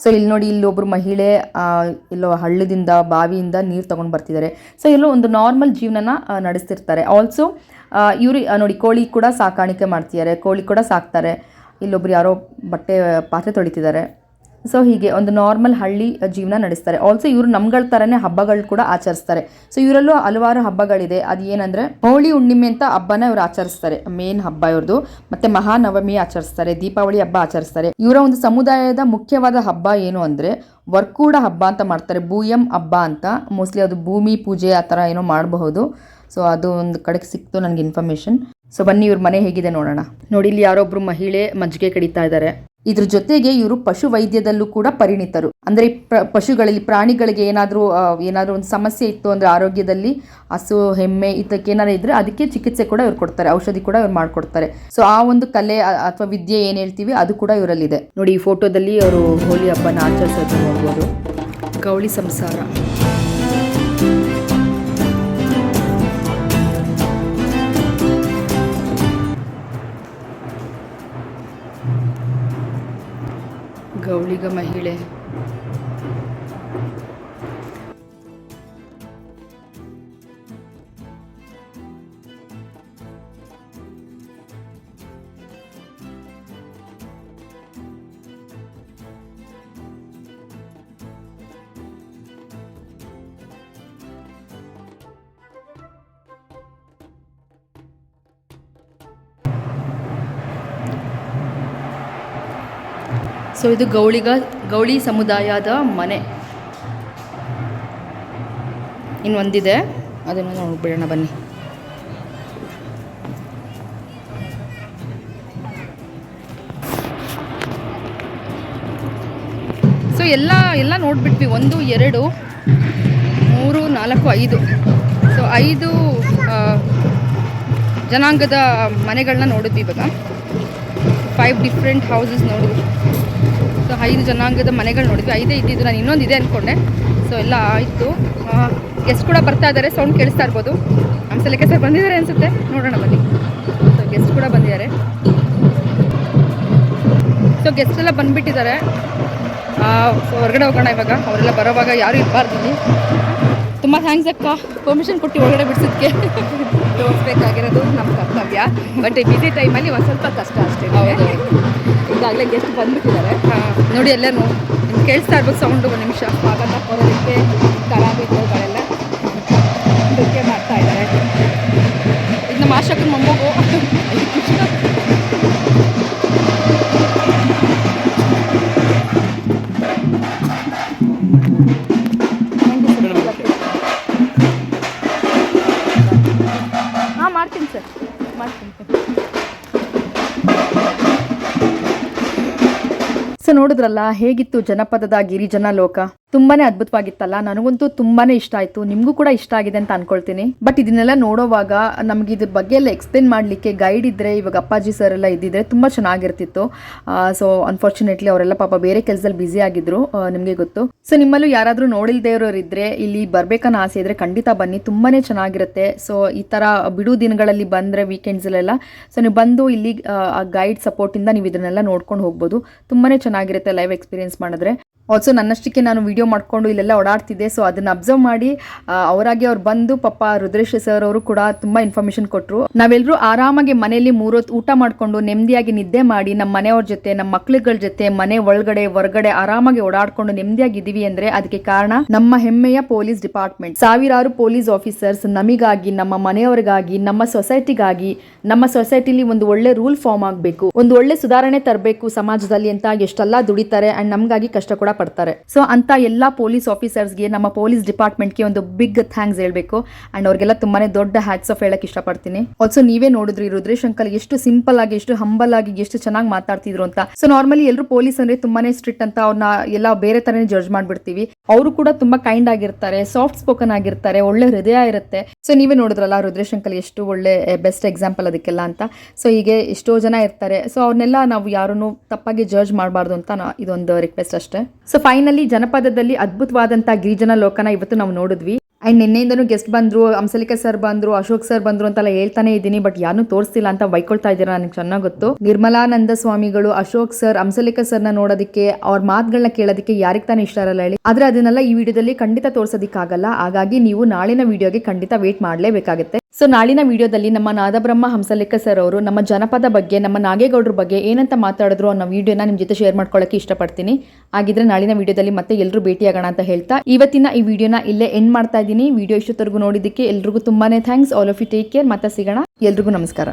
ಸೊ ಇಲ್ಲಿ ನೋಡಿ, ಇಲ್ಲಿ ಒಬ್ರು ಮಹಿಳೆ ಇಲ್ಲೋ ಹಳ್ಳದಿಂದ, ಬಾವಿಯಿಂದ ನೀರು ತಗೊಂಡು ಬರ್ತಿದ್ದಾರೆ ಸೊ ಎಲ್ಲೋ ಒಂದು ನಾರ್ಮಲ್ ಜೀವನನ ನಡೆಸ್ತಿರ್ತಾರೆ. ಆಲ್ಸೋ ಇವರು ನೋಡಿ, ಕೋಳಿ ಕೂಡ ಸಾಕಾಣಿಕೆ ಮಾಡ್ತಿದ್ದಾರೆ ಕೋಳಿ ಕೂಡ ಸಾಕ್ತಾರೆ. ಇಲ್ಲೊಬ್ರು ಯಾರೋ ಬಟ್ಟೆ, ಪಾತ್ರೆ ತೊಳಿತಿದ್ದಾರೆ ಸೊ ಹೀಗೆ ಒಂದು ನಾರ್ಮಲ್ ಹಳ್ಳಿ ಜೀವನ ನಡೆಸ್ತಾರೆ. ಆಲ್ಸೋ ಇವರು ನಮ್ಗಳ ಥರನೇ ಹಬ್ಬಗಳು ಕೂಡ ಆಚರಿಸ್ತಾರೆ. ಸೊ ಇವರಲ್ಲೂ ಹಲವಾರು ಹಬ್ಬಗಳಿದೆ. ಅದು ಏನಂದ್ರೆ, ಹೋಳಿ ಹುಣ್ಣಿಮೆ ಅಂತ ಹಬ್ಬನ ಇವರು ಆಚರಿಸ್ತಾರೆ. ಮೇನ್ ಹಬ್ಬ ಇವ್ರದ್ದು ಮತ್ತೆ ಮಹಾನವಮಿ ಆಚರಿಸ್ತಾರೆ. ದೀಪಾವಳಿ ಹಬ್ಬ ಆಚರಿಸ್ತಾರೆ. ಇವರ ಒಂದು ಸಮುದಾಯದ ಮುಖ್ಯವಾದ ಹಬ್ಬ ಏನು ಅಂದ್ರೆ, ವರ್ಕೂಡ ಹಬ್ಬ ಅಂತ ಮಾಡ್ತಾರೆ. ಭೂಯಂ ಹಬ್ಬ ಅಂತ. ಮೋಸ್ಟ್ಲಿ ಅದು ಭೂಮಿ ಪೂಜೆ ಆ ಥರ ಏನೋ ಮಾಡಬಹುದು. ಸೊ ಅದು ಒಂದು ಕಡೆಗೆ ಸಿಕ್ತು ನನಗೆ ಇನ್ಫಾರ್ಮೇಶನ್ ಸೊ ಬನ್ನಿ ಇವ್ರ ಮನೆ ಹೇಗಿದೆ ನೋಡೋಣ. ನೋಡಿ, ಇಲ್ಲಿ ಯಾರೊಬ್ರು ಮಹಿಳೆ ಮಜ್ಜಿಗೆ ಕಡಿತಾ ಇದ್ದಾರೆ ಇದ್ರ ಜೊತೆಗೆ ಇವರು ಪಶು ವೈದ್ಯದಲ್ಲೂ ಕೂಡ ಪರಿಣಿತರು. ಅಂದ್ರೆ ಪಶುಗಳಲ್ಲಿ ಪ್ರಾಣಿಗಳಿಗೆ ಏನಾದರೂ ಏನಾದರೂ ಒಂದು ಸಮಸ್ಯೆ ಇತ್ತು ಅಂದ್ರೆ ಆರೋಗ್ಯದಲ್ಲಿ ಹಸು, ಹೆಮ್ಮೆ ಇದಕ್ಕೆ ಏನಾದ್ರು ಇದ್ರೆ ಅದಕ್ಕೆ ಚಿಕಿತ್ಸೆ ಕೂಡ ಇವ್ರು ಕೊಡ್ತಾರೆ, ಔಷಧಿ ಕೂಡ ಇವ್ರು ಮಾಡ್ಕೊಡ್ತಾರೆ. ಸೊ ಆ ಒಂದು ಕಲೆ ಅಥವಾ ವಿದ್ಯೆ ಏನ್ ಹೇಳ್ತೀವಿ ಅದು ಕೂಡ ಇವರಲ್ಲಿದೆ. ನೋಡಿ ಈ ಫೋಟೋದಲ್ಲಿ ಅವರು ಹೋಳಿ ಹಬ್ಬನ ಆಚರಿಸೋದು ನೋಡ್ಬೋದು. ಗೌಳಿ ಸಂಸಾರ. ಗೌಳಿಗ ಮಹಿಳೆ. ಸೊ ಇದು ಗೌಳಿಗ, ಗೌಳಿ ಸಮುದಾಯದ ಮನೆ. ಇನ್ನೊಂದಿದೆ ಅದನ್ನು ನೋಡ್ಬಿಡೋಣ ಬನ್ನಿ. ಸೊ ಎಲ್ಲ ಎಲ್ಲ ನೋಡ್ಬಿಟ್ವಿ. ಒಂದು, ಎರಡು, ಮೂರು, ನಾಲ್ಕು, ಐದು. ಸೊ ಐದು ಜನಾಂಗದ ಮನೆಗಳನ್ನ ನೋಡಿದ್ವಿ ಇವಾಗ. ಫೈವ್ ಡಿಫ್ರೆಂಟ್ ಹೌಸಸ್ ನೋಡಿದ್ವಿ. ಸೊ, ಐದು ಜನಾಂಗದ ಮನೆಗಳು ನೋಡಿದ್ವಿ. ಐದೇ ಇದ್ದಿದ್ದು ನಾನು ಇನ್ನೊಂದು ಇದೆ ಅಂದ್ಕೊಂಡೆ ಸೊ, ಎಲ್ಲ ಆಯಿತು. ಗೆಸ್ಟ್ ಕೂಡ ಬರ್ತಾ ಇದ್ದಾರೆ ಸೌಂಡ್ ಕೇಳಿಸ್ತಾ ಇರ್ಬೋದು. ನಮ್ಮ ಸಲಕ್ಕೆ ಸರ್ ಬಂದಿದ್ದಾರೆ ಅನಿಸುತ್ತೆ. ನೋಡೋಣ ಬನ್ನಿ. ಸೊ ಗೆಸ್ಟ್ ಕೂಡ ಬಂದಿದ್ದಾರೆ. ಸೊ ಗೆಸ್ಟ್ ಎಲ್ಲ ಬಂದುಬಿಟ್ಟಿದ್ದಾರೆ. ಸೊ ಹೊರಗಡೆ ಹೋಗೋಣ ಇವಾಗ. ಅವರೆಲ್ಲ ಬರೋವಾಗ ಯಾರು ಇರಬಾರ್ದು ತುಂಬ ಥ್ಯಾಂಕ್ಸ್ ಅಕ್ಕ. ಪರ್ಮಿಷನ್ ಕೊಟ್ಟು ಒಳಗಡೆ ಬಿಡಿಸೋದಕ್ಕೆ ತೋರಿಸ್ಬೇಕಾಗಿರೋದು ನಮ್ಮ ಕರ್ತವ್ಯ. ಬಟ್ ಬಿಸಿ ಟೈಮಲ್ಲಿ ಒಂದು ಸ್ವಲ್ಪ ಕಷ್ಟ ಅಷ್ಟೇ. ಈಗಾಗಲೇ ಗೆಸ್ಟ್ ಬಂದ್ಬಿಟ್ಟಿದ್ದಾರೆ. ನೋಡಿ ಎಲ್ಲರೂ ನಿಮ್ಗೆ ಕೇಳಿಸ್ತಾ ಇರ್ಬೇಕು ಸೌಂಡು ಒಂದು ನಿಮಿಷ. ಆಗಲ್ಲ ಕೊರೋದಕ್ಕೆ ಕಲಾವಿದರುಗಳೆಲ್ಲ ನೃತ್ಯ ಮಾಡ್ತಾ ಇದ್ದಾರೆ. ಇದು ನಮ್ಮ ಆಶಕ್ಕೆ ಮೊಮ್ಮಗು. ನೋಡಿದ್ರಲ್ಲ ಹೇಗಿತ್ತು ಜನಪದದ ಗಿರಿಜನ ಲೋಕ? ತುಂಬಾನೇ ಅದ್ಭುತವಾಗಿತ್ತಲ್ಲ? ನನಗಂತೂ ತುಂಬಾನೇ ಇಷ್ಟ ಆಯ್ತು. ನಿಮಗೂ ಕೂಡ ಇಷ್ಟ ಆಗಿದೆ ಅಂತ ಅನ್ಕೊಳ್ತೀನಿ. ಬಟ್ ಇದನ್ನೆಲ್ಲ ನೋಡೋವಾಗ ನಮ್ಗೆ ಇದ್ರ ಬಗ್ಗೆ ಎಲ್ಲ ಎಕ್ಸ್ಪ್ಲೇನ್ ಮಾಡಲಿಕ್ಕೆ ಗೈಡ್ ಇದ್ರೆ, ಇವಾಗ ಅಪ್ಪಾಜಿ ಸರ್ ಎಲ್ಲ ಇದ್ದಿದ್ರೆ ತುಂಬಾ ಚೆನ್ನಾಗಿರ್ತಿತ್ತು. ಸೊ ಅನ್ಫಾರ್ಚುನೇಟ್ಲಿ ಅವರೆಲ್ಲ ಪಾಪ ಬೇರೆ ಕೆಲಸದಲ್ಲಿ ಬ್ಯುಸಿ ಆಗಿದ್ರು ನಿಮಗೆ ಗೊತ್ತು. ಸೊ ನಿಮ್ಮಲ್ಲೂ ಯಾರಾದರೂ ನೋಡಿಲ್ದೇ ಇರೋರು ಇದ್ರೆ ಇಲ್ಲಿ ಬರ್ಬೇಕನ್ನೋ ಆಸೆ ಇದ್ರೆ ಖಂಡಿತ ಬನ್ನಿ. ತುಂಬಾನೇ ಚೆನ್ನಾಗಿರುತ್ತೆ. ಸೊ ಈ ತರ ಬಿಡು ದಿನಗಳಲ್ಲಿ ಬಂದ್ರೆ ವೀಕೆಂಡ್ಸ್ ಅಲ್ಲೆಲ್ಲ ಸೊ ನೀವು ಬಂದು ಇಲ್ಲಿ ಗೈಡ್ ಸಪೋರ್ಟಿಂದ ನೀವು ಇದನ್ನೆಲ್ಲ ನೋಡ್ಕೊಂಡು ಹೋಗ್ಬೋದು. ತುಂಬಾನೇ ಚೆನ್ನಾಗಿರುತ್ತೆ ಲೈವ್ ಎಕ್ಸ್ಪೀರಿಯನ್ಸ್ ಮಾಡಿದ್ರೆ. ಆಲ್ಸೋ ನನ್ನಷ್ಟಕ್ಕೆ ನಾನು ವಿಡಿಯೋ ಮಾಡ್ಕೊಂಡು ಇಲ್ಲೆಲ್ಲ ಓಡಾಡ್ತಿದ್ದೆ. ಸೊ ಅದನ್ನ ಅಬ್ಸರ್ವ್ ಮಾಡಿ ಅವರಾಗಿ ಅವ್ರು ಬಂದು ಪಾಪ ರುದ್ರೇಶ್ ಸರ್ ಅವರು ಕೂಡ ತುಂಬಾ ಇನ್ಫಾರ್ಮೇಷನ್ ಕೊಟ್ಟರು ನಾವೆಲ್ಲರೂ ಆರಾಮಾಗಿ ಮನೆಯಲ್ಲಿ ಮೂರೊತ್ತು ಊಟ ಮಾಡ್ಕೊಂಡು ನೆಮ್ಮದಿಯಾಗಿ ನಿದ್ದೆ ಮಾಡಿ ನಮ್ಮ ಮನೆಯವ್ರ ಜೊತೆ ನಮ್ಮ ಮಕ್ಳುಗಳ ಜೊತೆ, ಮನೆ ಒಳಗಡೆ, ಹೊರಗಡೆ ಆರಾಮಾಗಿ ಓಡಾಡ್ಕೊಂಡು ನೆಮ್ಮದಿಯಾಗಿ ಇದೀವಿ ಅಂದ್ರೆ ಅದಕ್ಕೆ ಕಾರಣ ನಮ್ಮ ಹೆಮ್ಮೆಯ ಪೊಲೀಸ್ ಡಿಪಾರ್ಟ್ಮೆಂಟ್ ಸಾವಿರಾರು ಪೊಲೀಸ್ ಆಫೀಸರ್ಸ್ ನಮಿಗಾಗಿ, ನಮ್ಮ ಮನೆಯವರಿಗಾಗಿ, ನಮ್ಮ ಸೊಸೈಟಿಗಾಗಿ ನಮ್ಮ ಸೊಸೈಟಿಲಿ ಒಂದು ಒಳ್ಳೆ ರೂಲ್ ಫಾರ್ಮ್ ಆಗಬೇಕು. ಒಂದು ಒಳ್ಳೆ ಸುಧಾರಣೆ ತರಬೇಕು ಸಮಾಜದಲ್ಲಿ ಅಂತ ಎಷ್ಟೆಲ್ಲ ದುಡಿತಾರೆ ಅಂಡ್ ನಮಗಾಗಿ ಕಷ್ಟ ಕೂಡ ಪಡ್ತಾರೆ. ಸೊ ಅಂತ ಎಲ್ಲಾ ಪೊಲೀಸ್ ಆಫೀಸರ್ಸ್ಗೆ ನಮ್ಮ ಪೊಲೀಸ್ ಡಿಪಾರ್ಟ್ಮೆಂಟ್ಗೆ ಒಂದು ಬಿಗ್ ಥ್ಯಾಂಕ್ಸ್ ಹೇಳ್ಬೇಕು. ಅಂಡ್ ಅವ್ರಿಗೆಲ್ಲ ತುಂಬಾನೇ ದೊಡ್ಡ ಹ್ಯಾಟ್ಸ್ ಆಫ್ ಹೇಳಕ್ ಇಷ್ಟಪಡ್ತೀನಿ. ಆಲ್ಸೋ ನೀವೇ ನೋಡಿದ್ರಿ ರುದ್ರೇಶ್ ಅಂಕಲ್ ಎಷ್ಟು ಸಿಂಪಲ್ ಆಗಿ, ಎಷ್ಟು ಹಂಬಲ್ ಆಗಿ, ಎಷ್ಟು ಚೆನ್ನಾಗಿ ಮಾತಾಡ್ತಿದ್ರು ಅಂತ. ಸೊ ನಾರ್ಮಲಿ ಎಲ್ಲರೂ ಪೊಲೀಸ್ ಅಂದ್ರೆ ತುಂಬಾನೇ ಸ್ಟ್ರಿಕ್ಟ್ ಅಂತ ಅವ್ರನ್ನ ಎಲ್ಲ ಬೇರೆ ತರನೇ ಜಡ್ಜ್ ಮಾಡ್ಬಿಡ್ತೀವಿ. ಅವರು ಕೂಡ ತುಂಬಾ ಕೈಂಡ್ ಆಗಿರ್ತಾರೆ ಸಾಫ್ಟ್ ಸ್ಪೋಕನ್ ಆಗಿರ್ತಾರೆ, ಒಳ್ಳೆ ಹೃದಯ ಇರುತ್ತೆ. ಸೊ ನೀವೇ ನೋಡಿದ್ರಲ್ಲ ರುದ್ರೇಶ್ ಅಂಕಲ್ ಎಷ್ಟು ಒಳ್ಳೆ ಬೆಸ್ಟ್ ಎಕ್ಸಾಂಪಲ್ ಅದಕ್ಕೆಲ್ಲ ಅಂತ. ಸೊ ಹೀಗೆ ಎಷ್ಟೋ ಜನ ಇರ್ತಾರೆ. ಸೊ ಅವ್ರನ್ನೆಲ್ಲ ನಾವು ಯಾರನ್ನು ತಪ್ಪಾಗಿ ಜಡ್ಜ್ ಮಾಡಬಾರ್ದು ಅಂತ ಇದೊಂದು ರಿಕ್ವೆಸ್ಟ್ ಅಷ್ಟೇ. ಸೊ ಫೈನಲಿ ಜನಪದದಲ್ಲಿ ಅದ್ಭುತವಾದಂಥ ಗಿರಿಜನ ಲೋಕನ ಇವತ್ತು ನಾವು ನೋಡಿದ್ವಿ. ಅಂಡ್ ನಿನ್ನೆಯಿಂದನೂ ಗೆಸ್ಟ್ ಬಂದ್ರು ಅಂಸಲಿಕಾ ಸರ್ ಬಂದ್ರು ಅಶೋಕ್ ಸರ್ ಬಂದ್ರು ಅಂತೆಲ್ಲ ಹೇಳ್ತಾನೆ ಇದ್ದೀನಿ ಬಟ್ ಯಾರನ್ನೂ ತೋರಿಸ್ತಿಲ್ಲ ಅಂತ ಬೈಕೊಳ್ತಾ ಇದ್ದೀರಾ ನನಗೆ ಚೆನ್ನಾಗಿ ಗೊತ್ತು. ನಿರ್ಮಲಾನಂದ ಸ್ವಾಮಿಗಳು ಅಶೋಕ್ ಸರ್ ಹಂಸಲಿಕ ಸರ್ನ ನೋಡೋದಕ್ಕೆ, ಅವ್ರ ಮಾತುಗಳನ್ನ ಕೇಳೋದಕ್ಕೆ ಯಾರಿಗೆ ತಾನೇ ಇಷ್ಟ ಇರಲ್ಲ ಹೇಳಿ. ಆದ್ರೆ ಅದನ್ನೆಲ್ಲ ಈ ವಿಡಿಯೋದಲ್ಲಿ ಖಂಡಿತ ತೋರಿಸೋದಕ್ಕಾಗಲ್ಲ. ಹಾಗಾಗಿ ನೀವು ನಾಳಿನ ವಿಡಿಯೋಗೆ ಖಂಡಿತ ವೇಟ್ ಮಾಡಲೇಬೇಕಾಗುತ್ತೆ. ಸೊ ನಾಳಿನ ವಿಡಿಯೋದಲ್ಲಿ ನಮ್ಮ ನಾದಬ್ರಹ್ಮ ಹಂಸಲಿಕ್ಕ ಸರ್ ಅವರು ನಮ್ಮ ಜನಪದ ಬಗ್ಗೆ, ನಮ್ಮ ನಾಗೇಗೌಡರ ಬಗ್ಗೆ ಏನಂತ ಮಾತಾಡಿದ್ರು ಅನ್ನೋ ವಿಡಿಯೋನ ನಿಮ್ಮ ಜೊತೆ ಶೇರ್ ಮಾಡ್ಕೊಳ್ಳೋಕೆ ಇಷ್ಟಪಡ್ತೀನಿ. ಹಾಗಿದ್ರೆ ನಾಳಿನ ವಿಡಿಯೋದಲ್ಲಿ ಮತ್ತೆ ಎಲ್ಲರೂ ಭೇಟಿಯಾಗೋಣ ಅಂತ ಹೇಳ್ತಾ, ಇವತ್ತಿನ ಈ ವಿಡಿಯೋನ ಇಲ್ಲೇ ಎಂಡ್ ಮಾಡ್ತಾ ಇದ್ದೀನಿ. ವಿಡಿಯೋ ಇಷ್ಟೊತ್ತರೆಗೂ ನೋಡಿದ್ದಕ್ಕೆ ಎಲ್ರಿಗೂ ತುಂಬಾನೇ thanks all of you take care ಮತ್ತೆ ಸಿಗೋಣ. ಎಲ್ರಿಗೂ ನಮಸ್ಕಾರ.